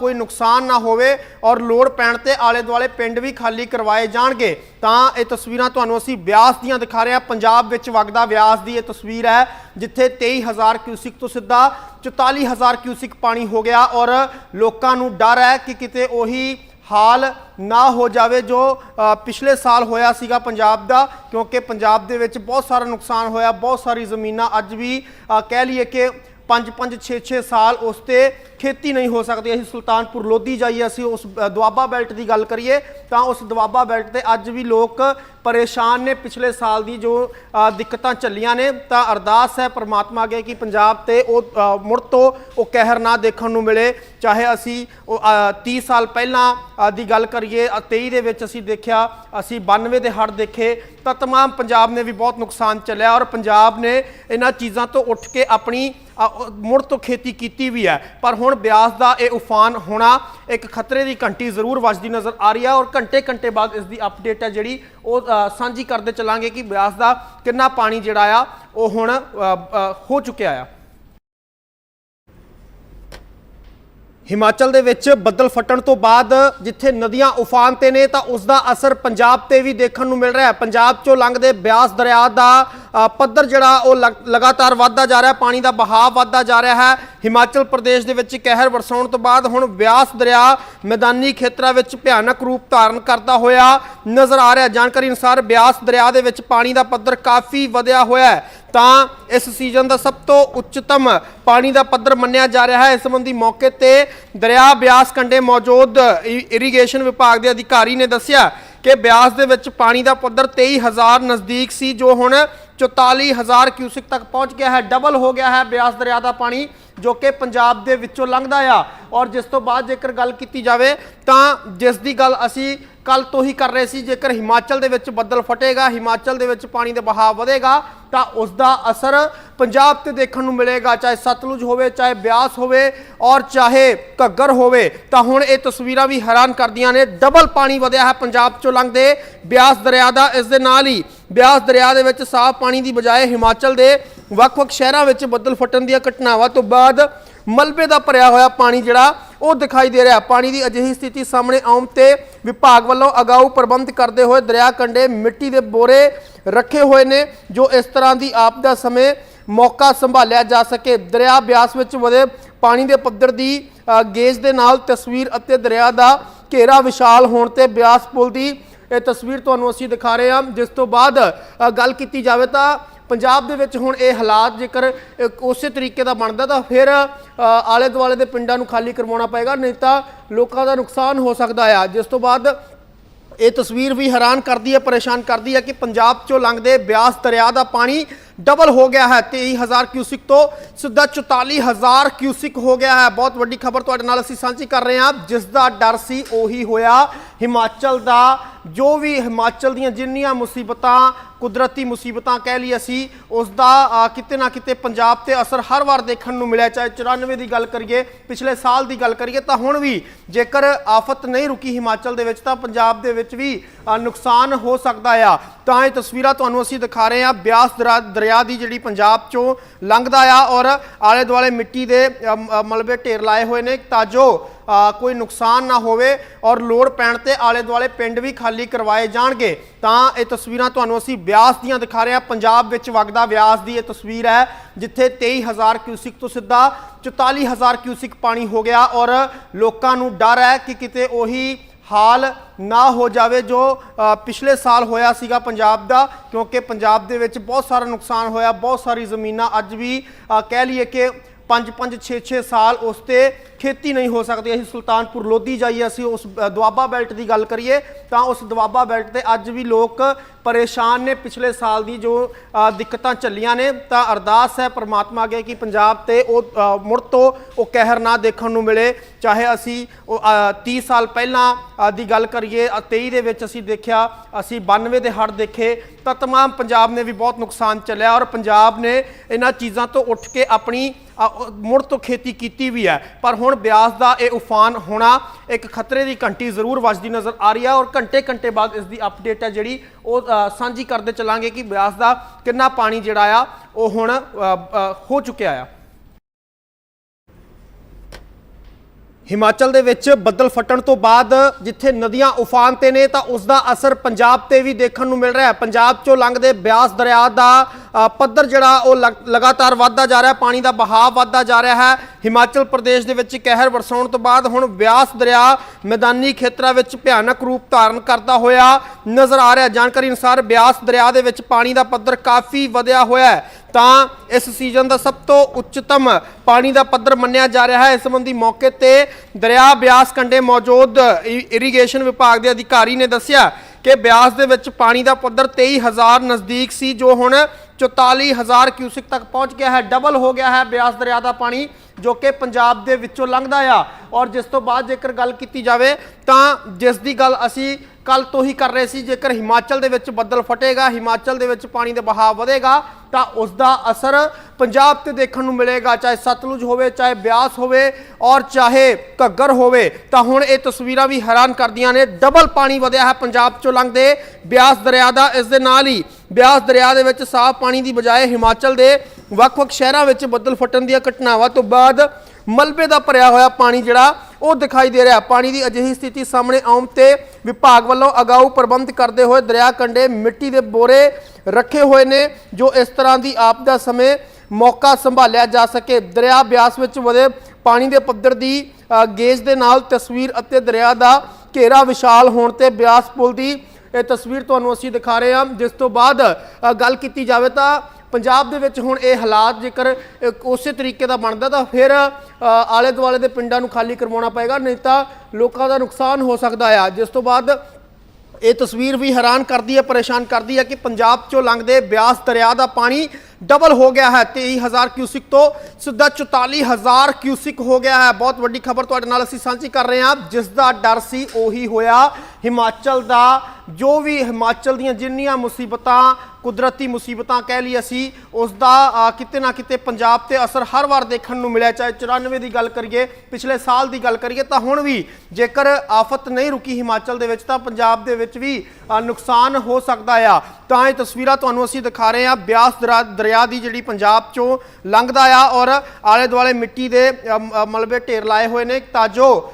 ਕੋਈ ਨੁਕਸਾਨ ਨਾ ਹੋਵੇ ਔਰ ਲੋੜ ਪੈਣ ਤੇ ਆਲੇ ਦੁਆਲੇ ਪਿੰਡ ਵੀ ਖਾਲੀ ਕਰਵਾਏ ਜਾਣਗੇ। ਤਾਂ ਇਹ ਤਸਵੀਰਾਂ ਤੁਹਾਨੂੰ ਅਸੀਂ ਬਿਆਸ ਦੀਆਂ ਦਿਖਾ ਰਹੇ ਹਾਂ। ਪੰਜਾਬ ਵਿੱਚ ਵਗਦਾ ਬਿਆਸ ਦੀ ਇਹ ਤਸਵੀਰ ਹੈ ਜਿੱਥੇ 23000 ਕਿਊਸਿਕ ਤੋਂ ਸਿੱਧਾ 44000 ਕਿਊਸਿਕ ਪਾਣੀ ਹੋ ਗਿਆ ਔਰ ਲੋਕਾਂ ਨੂੰ ਡਰ ਹੈ ਕਿ ਕਿਤੇ ਉਹੀ ਹਾਲ ਨਾ ਹੋ ਜਾਵੇ ਜੋ ਪਿਛਲੇ ਸਾਲ ਹੋਇਆ ਸੀਗਾ ਪੰਜਾਬ ਦਾ, ਕਿਉਂਕਿ ਪੰਜਾਬ ਦੇ ਵਿੱਚ ਬਹੁਤ ਸਾਰਾ ਨੁਕਸਾਨ ਹੋਇਆ, ਬਹੁਤ ਸਾਰੀ ਜ਼ਮੀਨਾਂ ਅੱਜ ਵੀ ਕਹਿ ਲਈਏ ਕਿ 5-5 6-6 ਸਾਲ ਉਸ ਤੇ ਖੇਤੀ ਨਹੀਂ ਹੋ ਸਕਦੀ। ਅਸੀਂ ਸੁਲਤਾਨਪੁਰ ਲੋਧੀ ਜਾਈਏ ਅਸੀਂ ਉਸ ਦੁਆਬਾ ਬੈਲਟ ਦੀ ਗੱਲ ਕਰੀਏ ਤਾਂ ਉਸ ਦੁਆਬਾ ਬੈਲਟ ਤੇ ਅੱਜ ਵੀ ਲੋਕ ਪਰੇਸ਼ਾਨ ਨੇ। ਪਿਛਲੇ ਸਾਲ ਦੀ ਜੋ ਦਿੱਕਤਾਂ ਚੱਲੀਆਂ ਨੇ ਤਾਂ ਅਰਦਾਸ ਹੈ ਪ੍ਰਮਾਤਮਾ ਅੱਗੇ ਕਿ ਪੰਜਾਬ ਤੇ ਉਹ ਮੁੜ ਤੋਂ ਉਹ ਕਹਿਰ ਨਾ ਦੇਖਣ ਨੂੰ ਮਿਲੇ। ਚਾਹੇ ਅਸੀਂ ਉਹ, 30 ਸਾਲ ਪਹਿਲਾਂ ਦੀ ਗੱਲ ਕਰੀਏ ਅ, 23 ਦੇ ਵਿੱਚ ਅਸੀਂ ਦੇਖਿਆ ਅਸੀਂ 92 ਦੇ ਹੜ੍ਹ ਦੇਖੇ ਤਾਂ ਤਮਾਮ ਪੰਜਾਬ ਨੇ ਵੀ ਬਹੁਤ ਨੁਕਸਾਨ ਚੱਲਿਆ ਔਰ ਪੰਜਾਬ ਨੇ ਇਹਨਾਂ ਚੀਜ਼ਾਂ ਤੋਂ ਉੱਠ ਕੇ ਆਪਣੀ ਮੁੜ ਤੋਂ ਖੇਤੀ ਕੀਤੀ ਵੀ ਹੈ। ਪਰ ਹੁਣ ਬਿਆਸ ਦਾ ਇਹ ਉਫਾਨ ਹੋਣਾ ਇੱਕ ਖਤਰੇ ਦੀ ਘੰਟੀ ਜ਼ਰੂਰ ਵੱਜਦੀ ਨਜ਼ਰ ਆ ਰਹੀ ਹੈ ਔਰ ਘੰਟੇ ਘੰਟੇ ਬਾਅਦ ਇਸ ਦੀ ਅਪਡੇਟ ਹੈ ਜਿਹੜੀ ਉਹ ਸਾਂਝੀ ਕਰਦੇ ਚੱਲਾਂਗੇ ਕਿ ਬਿਆਸ ਦਾ ਕਿੰਨਾ ਪਾਣੀ ਜਿਹੜਾ ਆ, ਉਹ ਹੁਣ ਹੋ ਚੁੱਕਿਆ ਆ। ਹਿਮਾਚਲ ਦੇ ਵਿੱਚ ਬੱਦਲ ਫਟਣ ਤੋਂ ਬਾਅਦ ਜਿੱਥੇ ਨਦੀਆਂ ਉਫਾਨ ਤੇ ਨੇ ਤਾਂ ਉਸ ਦਾ ਅਸਰ ਪੰਜਾਬ ਤੇ ਵੀ ਦੇਖਣ ਨੂੰ ਮਿਲ ਰਿਹਾ ਹੈ। ਪੰਜਾਬ ਚੋਂ ਲੰਘਦੇ ਬਿਆਸ ਦਰਿਆ ਦਾ ਪੱਧਰ ਜਿਹੜਾ ਉਹ ਲਗ- ਲਗਾਤਾਰ ਵੱਧਦਾ ਜਾ ਰਿਹਾ, ਪਾਣੀ ਦਾ ਬਹਾਅ ਵੱਧਦਾ ਜਾ ਰਿਹਾ ਹੈ। ਹਿਮਾਚਲ ਪ੍ਰਦੇਸ਼ ਦੇ ਵਿੱਚ ਕਹਿਰ ਵਰਸਾਉਣ ਤੋਂ ਬਾਅਦ ਹੁਣ ਬਿਆਸ ਦਰਿਆ ਮੈਦਾਨੀ ਖੇਤਰਾਂ ਵਿੱਚ ਭਿਆਨਕ ਰੂਪ ਧਾਰਨ ਕਰਦਾ ਹੋਇਆ ਨਜ਼ਰ ਆ ਰਿਹਾ। ਜਾਣਕਾਰੀ ਅਨੁਸਾਰ ਬਿਆਸ ਦਰਿਆ ਦੇ ਵਿੱਚ ਪਾਣੀ ਦਾ ਪੱਧਰ ਕਾਫੀ ਵਧਿਆ ਹੋਇਆ ਹੈ। ਤਾਂ ਇਸ ਸੀਜ਼ਨ ਦਾ ਸਭ ਤੋਂ ਉੱਚਤਮ ਪਾਣੀ ਦਾ ਪੱਧਰ ਮੰਨਿਆ ਜਾ ਰਿਹਾ ਹੈ। ਇਸ ਸੰਬੰਧੀ ਮੌਕੇ ਤੇ ਦਰਿਆ ਬਿਆਸ ਕੰਢੇ ਮੌਜੂਦ ਇਰੀਗੇਸ਼ਨ ਵਿਭਾਗ ਦੇ ਅਧਿਕਾਰੀ ਨੇ ਦੱਸਿਆ ਕਿ ਬਿਆਸ ਦੇ ਵਿੱਚ ਪਾਣੀ ਦਾ ਪੱਧਰ 23000 ਨਜ਼ਦੀਕ ਸੀ, ਜੋ ਹੁਣ 44000 ਕਿਊਸਿਕ ਤੱਕ ਪਹੁੰਚ ਗਿਆ ਹੈ। ਡਬਲ ਹੋ ਗਿਆ ਹੈ ਬਿਆਸ ਦਰਿਆ ਦਾ ਪਾਣੀ, ਜੋ ਕਿ ਪੰਜਾਬ ਦੇ ਵਿੱਚੋਂ ਲੰਘਦਾ ਆ। ਔਰ ਜਿਸ ਤੋਂ ਬਾਅਦ ਜੇਕਰ ਗੱਲ ਕੀਤੀ ਜਾਵੇ ਤਾਂ ਜਿਸ ਦੀ ਗੱਲ ਅਸੀਂ ਕੱਲ ਤੋਂ ਹੀ ਕਰ ਰਹੇ ਸੀ। ਜੇਕਰ ਹਿਮਾਚਲ ਦੇ ਵਿੱਚ ਬੱਦਲ ਫਟੇਗਾ, ਹਿਮਾਚਲ ਦੇ ਵਿੱਚ ਪਾਣੀ ਦਾ ਬਹਾਅ ਵਧੇਗਾ, ਤਾਂ ਉਸ ਦਾ ਅਸਰ ਪੰਜਾਬ ਤੇ ਦੇਖਣ ਨੂੰ ਮਿਲੇਗਾ। ਚਾਹੇ ਸਤਲੁਜ ਹੋਵੇ, ਚਾਹੇ ਬਿਆਸ ਹੋਵੇ ਔਰ ਚਾਹੇ ਘੱਗਰ ਹੋਵੇ, ਤਾਂ ਹੁਣ ਇਹ ਤਸਵੀਰਾਂ ਵੀ ਹੈਰਾਨ ਕਰਦੀਆਂ ਨੇ। ਡਬਲ ਪਾਣੀ ਵਧਿਆ ਹੈ ਪੰਜਾਬ ਚੋਂ ਲੰਘਦੇ ਬਿਆਸ ਦਰਿਆ ਦਾ। ਇਸ ਦੇ ਨਾਲ ਹੀ ਬਿਆਸ ਦਰਿਆ ਦੇ ਵਿੱਚ ਸਾਫ਼ ਪਾਣੀ ਦੀ ਬਜਾਏ ਹਿਮਾਚਲ ਦੇ ਵੱਖ-ਵੱਖ ਸ਼ਹਿਰਾਂ ਵਿੱਚ ਬੱਦਲ ਫਟਣ ਦੀਆਂ ਘਟਨਾਵਾਂ ਤੋਂ ਬਾਅਦ ਮਲਬੇ ਦਾ ਭਰਿਆ ਹੋਇਆ ਪਾਣੀ ਜਿਹੜਾ, ਉਹ ਦਿਖਾਈ ਦੇ ਰਿਹਾ। ਪਾਣੀ ਦੀ ਅਜਿਹੀ ਸਥਿਤੀ ਸਾਹਮਣੇ ਆਉਣ ਤੇ ਵਿਭਾਗ ਵੱਲੋਂ ਅਗਾਊ ਪ੍ਰਬੰਧ ਕਰਦੇ ਹੋਏ ਦਰਿਆ ਕੰਢੇ ਮਿੱਟੀ ਦੇ ਬੋਰੇ ਰੱਖੇ ਹੋਏ ਨੇ, ਜੋ ਇਸ ਤਰ੍ਹਾਂ ਦੀ ਆਪਦਾ ਸਮੇਂ ਮੌਕਾ ਸੰਭਾਲਿਆ ਜਾ ਸਕੇ। ਦਰਿਆ ਬਿਆਸ ਵਿੱਚ ਵਧੇ ਪਾਣੀ ਦੇ ਪੱਧਰ ਦੀ ਗੇਜ ਦੇ ਨਾਲ ਤਸਵੀਰ ਅਤੇ ਦਰਿਆ ਦਾ ਘੇਰਾ ਵਿਸ਼ਾਲ ਹੋਣ ਤੇ ਬਿਆਸ ਪੁਲ ਦੀ ਇਹ ਤਸਵੀਰ ਤੁਹਾਨੂੰ ਅਸੀਂ ਦਿਖਾ ਰਹੇ ਹਾਂ। ਜਿਸ ਤੋਂ ਬਾਅਦ ਗੱਲ ਕੀਤੀ ਜਾਵੇ ਤਾਂ ਪੰਜਾਬ ਦੇ ਵਿੱਚ ਹੁਣ ਇਹ ਹਾਲਾਤ ਜੇਕਰ ਉਸੇ ਤਰੀਕੇ ਦਾ ਬਣਦਾ ਤਾਂ ਫਿਰ ਆਲੇ ਦੁਆਲੇ ਦੇ ਪਿੰਡਾਂ ਨੂੰ ਖਾਲੀ ਕਰਵਾਉਣਾ ਪਏਗਾ, ਨਹੀਂ ਤਾਂ ਲੋਕਾਂ ਦਾ ਨੁਕਸਾਨ ਹੋ ਸਕਦਾ ਆ। ਜਿਸ ਤੋਂ ਬਾਅਦ ਇਹ ਤਸਵੀਰ ਵੀ ਹੈਰਾਨ ਕਰਦੀ ਹੈ, ਪਰੇਸ਼ਾਨ ਕਰਦੀ ਹੈ ਕਿ ਪੰਜਾਬ ਚੋਂ ਲੰਘਦੇ ਬਿਆਸ ਦਰਿਆ ਦਾ ਪਾਣੀ ਡਬਲ ਹੋ ਗਿਆ ਹੈ 23000 ਕਿਊਸਿਕ ਤੋਂ ਸਿੱਧਾ 44000 ਕਿਊਸਿਕ ਹੋ ਗਿਆ ਹੈ। ਬਹੁਤ ਵੱਡੀ ਖਬਰ ਤੁਹਾਡੇ ਨਾਲ ਅਸੀਂ ਸਾਂਝੀ ਕਰ ਰਹੇ ਹਾਂ। ਜਿਸ ਦਾ ਡਰ ਸੀ ਉਹੀ ਹੋਇਆ। ਹਿਮਾਚਲ ਦਾ ਜੋ ਵੀ ਹਿਮਾਚਲ ਦੀਆਂ ਜਿੰਨੀਆਂ ਮੁਸੀਬਤਾਂ, ਕੁਦਰਤੀ ਮੁਸੀਬਤਾਂ ਕਹਿ ਲਈ ਅਸੀਂ ਉਸ ਦਾ ਕਿਤੇ ਨਾ ਕਿਤੇ ਪੰਜਾਬ ਤੇ ਅਸਰ ਹਰ ਵਾਰ ਦੇਖਣ ਨੂੰ ਮਿਲਿਆ। ਚਾਹੇ 94 ਦੀ ਗੱਲ ਕਰੀਏ, ਪਿਛਲੇ ਸਾਲ ਦੀ ਗੱਲ ਕਰੀਏ, ਤਾਂ ਹੁਣ ਵੀ ਜੇਕਰ ਆਫਤ ਨਹੀਂ ਰੁਕੀ ਹਿਮਾਚਲ ਦੇ ਵਿੱਚ, ਤਾਂ ਪੰਜਾਬ ਦੇ ਵਿੱਚ ਵੀ ਨੁਕਸਾਨ ਹੋ ਸਕਦਾ ਆ। ਤਾਂ ਇਹ ਤਸਵੀਰਾਂ ਤੁਹਾਨੂੰ ਅਸੀਂ ਦਿਖਾ ਰਹੇ ਹਾਂ। ਬਿਆਸ ਦਰਾ- ਦਰਿਆ ਦੀ ਜਿਹੜੀ ਪੰਜਾਬ ਚੋਂ ਲੰਘਦਾ ਆ ਔਰ ਆਲੇ ਦੁਆਲੇ ਮਿੱਟੀ ਦੇ ਮਲਬੇ ਢੇਰ ਲਾਏ ਹੋਏ ਨੇ ਤਾਂ ਜੋ ਕੋਈ ਨੁਕਸਾਨ ਨਾ ਹੋਵੇ ਔਰ ਲੋੜ ਪੈਣ ਤੇ ਆਲੇ ਦੁਆਲੇ ਪਿੰਡ ਵੀ ਖਾਲੀ ਕਰਵਾਏ ਜਾਣਗੇ। ਤਾਂ ਇਹ ਤਸਵੀਰਾਂ ਤੁਹਾਨੂੰ ਅਸੀਂ ਬਿਆਸ ਦੀਆਂ ਦਿਖਾ ਰਹੇ ਹਾਂ। ਪੰਜਾਬ ਵਿੱਚ ਵਗਦਾ ਬਿਆਸ ਦੀ ਇਹ ਤਸਵੀਰ ਹੈ, ਜਿੱਥੇ 23000 ਕਿਊਸਿਕ ਤੋਂ ਸਿੱਧਾ 44000 ਕਿਊਸਿਕ ਪਾਣੀ ਹੋ ਗਿਆ ਔਰ ਲੋਕਾਂ ਨੂੰ ਡਰ ਹੈ ਕਿ ਕਿਤੇ ਉਹੀ ਹਾਲ ਨਾ ਹੋ ਜਾਵੇ ਜੋ ਪਿਛਲੇ ਸਾਲ ਹੋਇਆ ਸੀਗਾ ਪੰਜਾਬ ਦਾ, ਕਿਉਂਕਿ ਪੰਜਾਬ ਦੇ ਵਿੱਚ ਬਹੁਤ ਸਾਰਾ ਨੁਕਸਾਨ ਹੋਇਆ, ਬਹੁਤ ਸਾਰੀ ਜ਼ਮੀਨਾਂ ਅੱਜ ਵੀ ਕਹਿ ਲਈਏ ਕਿ 5-5 6-6 ਸਾਲ ਉਸ ਤੇ ਖੇਤੀ ਨਹੀਂ ਹੋ ਸਕਦੀ। ਅਸੀਂ ਸੁਲਤਾਨਪੁਰ ਲੋਧੀ ਜਾਈਏ ਅਸੀਂ ਉਸ ਦੁਆਬਾ ਬੈਲਟ ਦੀ ਗੱਲ ਕਰੀਏ ਤਾਂ ਉਸ ਦੁਆਬਾ ਬੈਲਟ ਤੇ ਅੱਜ ਵੀ ਲੋਕ ਪਰੇਸ਼ਾਨ ਨੇ। ਪਿਛਲੇ ਸਾਲ ਦੀ ਜੋ ਦਿੱਕਤਾਂ ਚੱਲੀਆਂ ਨੇ ਤਾਂ ਅਰਦਾਸ ਹੈ ਪ੍ਰਮਾਤਮਾ ਅੱਗੇ ਕਿ ਪੰਜਾਬ ਤੇ ਉਹ ਮੁੜ ਤੋਂ ਉਹ ਕਹਿਰ ਨਾ ਦੇਖਣ ਨੂੰ ਮਿਲੇ। ਚਾਹੇ ਅਸੀਂ ਉਹ, 30 ਸਾਲ ਪਹਿਲਾਂ ਦੀ ਗੱਲ ਕਰੀਏ ਅ, 23 ਦੇ ਵਿੱਚ ਅਸੀਂ ਦੇਖਿਆ ਅਸੀਂ 92 ਦੇ ਹੜ੍ਹ ਦੇਖੇ ਤਾਂ ਤਮਾਮ ਪੰਜਾਬ ਨੇ ਵੀ ਬਹੁਤ ਨੁਕਸਾਨ ਚੱਲਿਆ ਔਰ ਪੰਜਾਬ ਨੇ ਇਹਨਾਂ ਚੀਜ਼ਾਂ ਤੋਂ ਉੱਠ ਕੇ ਆਪਣੀ ਮੁੜ ਤੋਂ ਖੇਤੀ ਕੀਤੀ ਵੀ ਹੈ। ਪਰ ਹੁਣ ਬਿਆਸ ਦਾ ਇਹ ਉਫਾਨ ਹੋਣਾ ਇੱਕ ਖਤਰੇ ਦੀ ਘੰਟੀ ਜ਼ਰੂਰ ਵੱਜਦੀ ਨਜ਼ਰ ਆ ਰਹੀ ਹੈ ਔਰ ਘੰਟੇ ਘੰਟੇ ਬਾਅਦ ਇਸ ਦੀ ਅਪਡੇਟ ਹੈ ਜਿਹੜੀ ਉਹ ਸਾਂਝੀ ਕਰਦੇ ਚੱਲਾਂਗੇ ਕਿ ਬਿਆਸ ਦਾ ਕਿੰਨਾ ਪਾਣੀ ਜਿਹੜਾ ਆ ਉਹ ਹੁਣ ਹੋ ਚੁੱਕਿਆ ਆ। ਹਿਮਾਚਲ ਦੇ ਵਿੱਚ ਬੱਦਲ ਫਟਣ ਤੋਂ ਬਾਅਦ ਜਿੱਥੇ ਨਦੀਆਂ ਉਫਾਨ ਤੇ ਨੇ ਤਾਂ ਉਸ ਦਾ ਅਸਰ ਪੰਜਾਬ ਤੇ ਵੀ ਦੇਖਣ ਨੂੰ ਮਿਲ ਰਿਹਾ ਹੈ। ਪੰਜਾਬ ਚੋਂ ਲੰਘਦੇ ਬਿਆਸ ਦਰਿਆ ਦਾ ਪੱਧਰ ਜਿਹੜਾ ਉਹ ਲਗ- ਲਗਾਤਾਰ ਵੱਧਦਾ ਜਾ ਰਿਹਾ ਪਾਣੀ ਦਾ ਬਹਾਅ ਵੱਧਦਾ ਜਾ ਰਿਹਾ ਹੈ। ਹਿਮਾਚਲ ਪ੍ਰਦੇਸ਼ ਦੇ ਵਿੱਚ ਕਹਿਰ ਵਰਸਾਉਣ ਤੋਂ ਬਾਅਦ ਹੁਣ ਬਿਆਸ ਦਰਿਆ ਮੈਦਾਨੀ ਖੇਤਰਾਂ ਵਿੱਚ ਭਿਆਨਕ ਰੂਪ ਧਾਰਨ ਕਰਦਾ ਹੋਇਆ ਨਜ਼ਰ ਆ ਰਿਹਾ ਜਾਣਕਾਰੀ ਅਨੁਸਾਰ ਬਿਆਸ ਦਰਿਆ ਦੇ ਵਿੱਚ ਪਾਣੀ ਦਾ ਪੱਧਰ ਕਾਫੀ ਵਧਿਆ ਹੋਇਆ ਹੈ। ਤਾਂ ਇਸ ਸੀਜ਼ਨ ਦਾ ਸਭ ਤੋਂ ਉੱਚਤਮ ਪਾਣੀ ਦਾ ਪੱਧਰ ਮੰਨਿਆ ਜਾ ਰਿਹਾ ਹੈ। ਇਸ ਸੰਬੰਧੀ ਮੌਕੇ ਤੇ ਦਰਿਆ ਬਿਆਸ ਕੰਢੇ ਮੌਜੂਦ ਇਰੀਗੇਸ਼ਨ ਵਿਭਾਗ ਦੇ ਅਧਿਕਾਰੀ ਨੇ ਦੱਸਿਆ ਕਿ ਬਿਆਸ ਦੇ ਵਿੱਚ ਪਾਣੀ ਦਾ ਪੱਧਰ 23000 ਨਜ਼ਦੀਕ ਸੀ, ਜੋ ਹੁਣ 44000 ਕਿਊਸਿਕ ਤੱਕ ਪਹੁੰਚ ਗਿਆ ਹੈ। ਡਬਲ ਹੋ ਗਿਆ ਹੈ ਬਿਆਸ ਦਰਿਆ ਦਾ ਪਾਣੀ, ਜੋ ਕਿ ਪੰਜਾਬ ਦੇ ਵਿੱਚੋਂ ਲੰਘਦਾ ਆ। ਔਰ ਜਿਸ ਤੋਂ ਬਾਅਦ ਜੇਕਰ ਗੱਲ ਕੀਤੀ ਜਾਵੇ ਤਾਂ ਜਿਸ ਦੀ ਗੱਲ ਅਸੀਂ ਕੱਲ ਤੋਂ ਹੀ ਕਰ ਰਹੇ ਸੀ। ਜੇਕਰ ਹਿਮਾਚਲ ਦੇ ਵਿੱਚ ਬੱਦਲ ਫਟੇਗਾ, ਹਿਮਾਚਲ ਦੇ ਵਿੱਚ ਪਾਣੀ ਦਾ ਬਹਾਅ ਵਧੇਗਾ, ਤਾਂ ਉਸ ਦਾ ਅਸਰ ਪੰਜਾਬ ਤੇ ਦੇਖਣ ਨੂੰ ਮਿਲੇਗਾ। ਚਾਹੇ ਸਤਲੁਜ ਹੋਵੇ, ਚਾਹੇ ਬਿਆਸ ਹੋਵੇ ਔਰ ਚਾਹੇ ਘੱਗਰ ਹੋਵੇ, ਤਾਂ ਹੁਣ ਇਹ ਤਸਵੀਰਾਂ ਵੀ ਹੈਰਾਨ ਕਰਦੀਆਂ ਨੇ। ਡਬਲ ਪਾਣੀ ਵਧਿਆ ਹੈ ਪੰਜਾਬ ਚੋਂ ਲੰਘਦੇ। ਬਿਆਸ ਦਰਿਆ ਦਾ ਇਸ ਦੇ ਨਾਲ ਹੀ ਬਿਆਸ ਦਰਿਆ ਦੇ ਵਿੱਚ ਸਾਫ਼ ਪਾਣੀ ਦੀ ਬਜਾਏ ਹਿਮਾਚਲ ਦੇ ਵੱਖ-ਵੱਖ ਸ਼ਹਿਰਾਂ ਵਿੱਚ ਬੱਦਲ ਫਟਣ ਦੀਆਂ ਘਟਨਾਵਾਂ ਤੋਂ ਬਾਅਦ ਮਲਬੇ ਦਾ ਭਰਿਆ ਹੋਇਆ ਪਾਣੀ ਜਿਹੜਾ ਉਹ ਦਿਖਾਈ ਦੇ ਰਿਹਾ। ਪਾਣੀ ਦੀ ਅਜਿਹੀ ਸਥਿਤੀ ਸਾਹਮਣੇ ਆਉਣ ਤੇ ਵਿਭਾਗ ਵੱਲੋਂ ਅਗਾਊ ਪ੍ਰਬੰਧ ਕਰਦੇ ਹੋਏ ਦਰਿਆ ਕੰਢੇ ਮਿੱਟੀ ਦੇ ਬੋਰੇ ਰੱਖੇ ਹੋਏ ਨੇ, ਜੋ ਇਸ ਤਰ੍ਹਾਂ ਦੀ ਆਪਦਾ ਸਮੇਂ ਮੌਕਾ ਸੰਭਾਲਿਆ ਜਾ ਸਕੇ। ਦਰਿਆ ਬਿਆਸ ਵਿੱਚ ਵਧੇ ਪਾਣੀ ਦੇ ਪੱਧਰ ਦੀ ਗੇਜ ਦੇ ਨਾਲ ਤਸਵੀਰ ਅਤੇ ਦਰਿਆ ਦਾ ਘੇਰਾ ਵਿਸ਼ਾਲ ਹੋਣ ਤੇ ਬਿਆਸ ਪੁਲ ਦੀ ਇਹ ਤਸਵੀਰ ਤੁਹਾਨੂੰ ਅਸੀਂ ਦਿਖਾ ਰਹੇ ਹਾਂ। ਜਿਸ ਤੋਂ ਬਾਅਦ ਗੱਲ ਕੀਤੀ ਜਾਵੇ ਤਾਂ ਪੰਜਾਬ ਦੇ ਵਿੱਚ ਹੁਣ ਇਹ ਹਾਲਾਤ ਜੇਕਰ ਉਸੇ ਤਰੀਕੇ ਦਾ ਬਣਦਾ ਤਾਂ ਫਿਰ ਆਲੇ ਦੁਆਲੇ ਦੇ ਪਿੰਡਾਂ ਨੂੰ ਖਾਲੀ ਕਰਵਾਉਣਾ ਪਏਗਾ, ਨਹੀਂ ਤਾਂ ਲੋਕਾਂ ਦਾ ਨੁਕਸਾਨ ਹੋ ਸਕਦਾ ਆ। ਜਿਸ ਤੋਂ ਬਾਅਦ ਇਹ ਤਸਵੀਰ ਵੀ ਹੈਰਾਨ ਕਰਦੀ ਹੈ, ਪਰੇਸ਼ਾਨ ਕਰਦੀ ਹੈ ਕਿ ਪੰਜਾਬ ਚੋਂ ਲੰਘਦੇ ਬਿਆਸ ਦਰਿਆ ਦਾ ਪਾਣੀ ਡਬਲ ਹੋ ਗਿਆ ਹੈ। 23000 ਕਿਊਸਿਕ ਤੋਂ ਸਿੱਧਾ 44000 ਕਿਊਸਿਕ ਹੋ ਗਿਆ ਹੈ। ਬਹੁਤ ਵੱਡੀ ਖਬਰ ਤੁਹਾਡੇ ਨਾਲ ਅਸੀਂ ਸਾਂਝੀ ਕਰ ਰਹੇ ਹਾਂ। ਜਿਸ ਦਾ ਡਰ ਸੀ ਉਹੀ ਹੋਇਆ। ਹਿਮਾਚਲ ਦਾ, ਜੋ ਵੀ ਹਿਮਾਚਲ ਦੀਆਂ ਜਿੰਨੀਆਂ ਮੁਸੀਬਤਾਂ ਕੁਦਰਤੀ ਮੁਸੀਬਤਾਂ ਕਹਿ ਲਈ ਅਸੀਂ ਉਸ ਦਾ ਕਿਤੇ ਨਾ ਕਿਤੇ ਪੰਜਾਬ ਤੇ ਅਸਰ ਹਰ ਵਾਰ ਦੇਖਣ ਨੂੰ ਮਿਲਿਆ, ਚਾਹੇ 94 ਦੀ ਗੱਲ ਕਰੀਏ, ਪਿਛਲੇ ਸਾਲ ਦੀ ਗੱਲ ਕਰੀਏ, ਤਾਂ ਹੁਣ ਵੀ ਜੇਕਰ ਆਫਤ ਨਹੀਂ ਰੁਕੀ ਹਿਮਾਚਲ ਦੇ ਵਿੱਚ, ਤਾਂ ਪੰਜਾਬ ਦੇ ਵਿੱਚ ਵੀ ਨੁਕਸਾਨ ਹੋ ਸਕਦਾ ਆ। ਤਾਂ ਇਹ ਤਸਵੀਰਾਂ ਤੁਹਾਨੂੰ ਅਸੀਂ ਦਿਖਾ ਰਹੇ ਹਾਂ। ਬਿਆਸ ਦਰਾ- ਦਰਿਆ ਦੀ ਜਿਹੜੀ ਪੰਜਾਬ ਚੋਂ ਲੰਘਦਾ ਆ ਔਰ ਆਲੇ ਦੁਆਲੇ ਮਿੱਟੀ ਦੇ ਮਲਬੇ ਢੇਰ ਲਾਏ ਹੋਏ ਨੇ। ਤਾਂ ਜੋ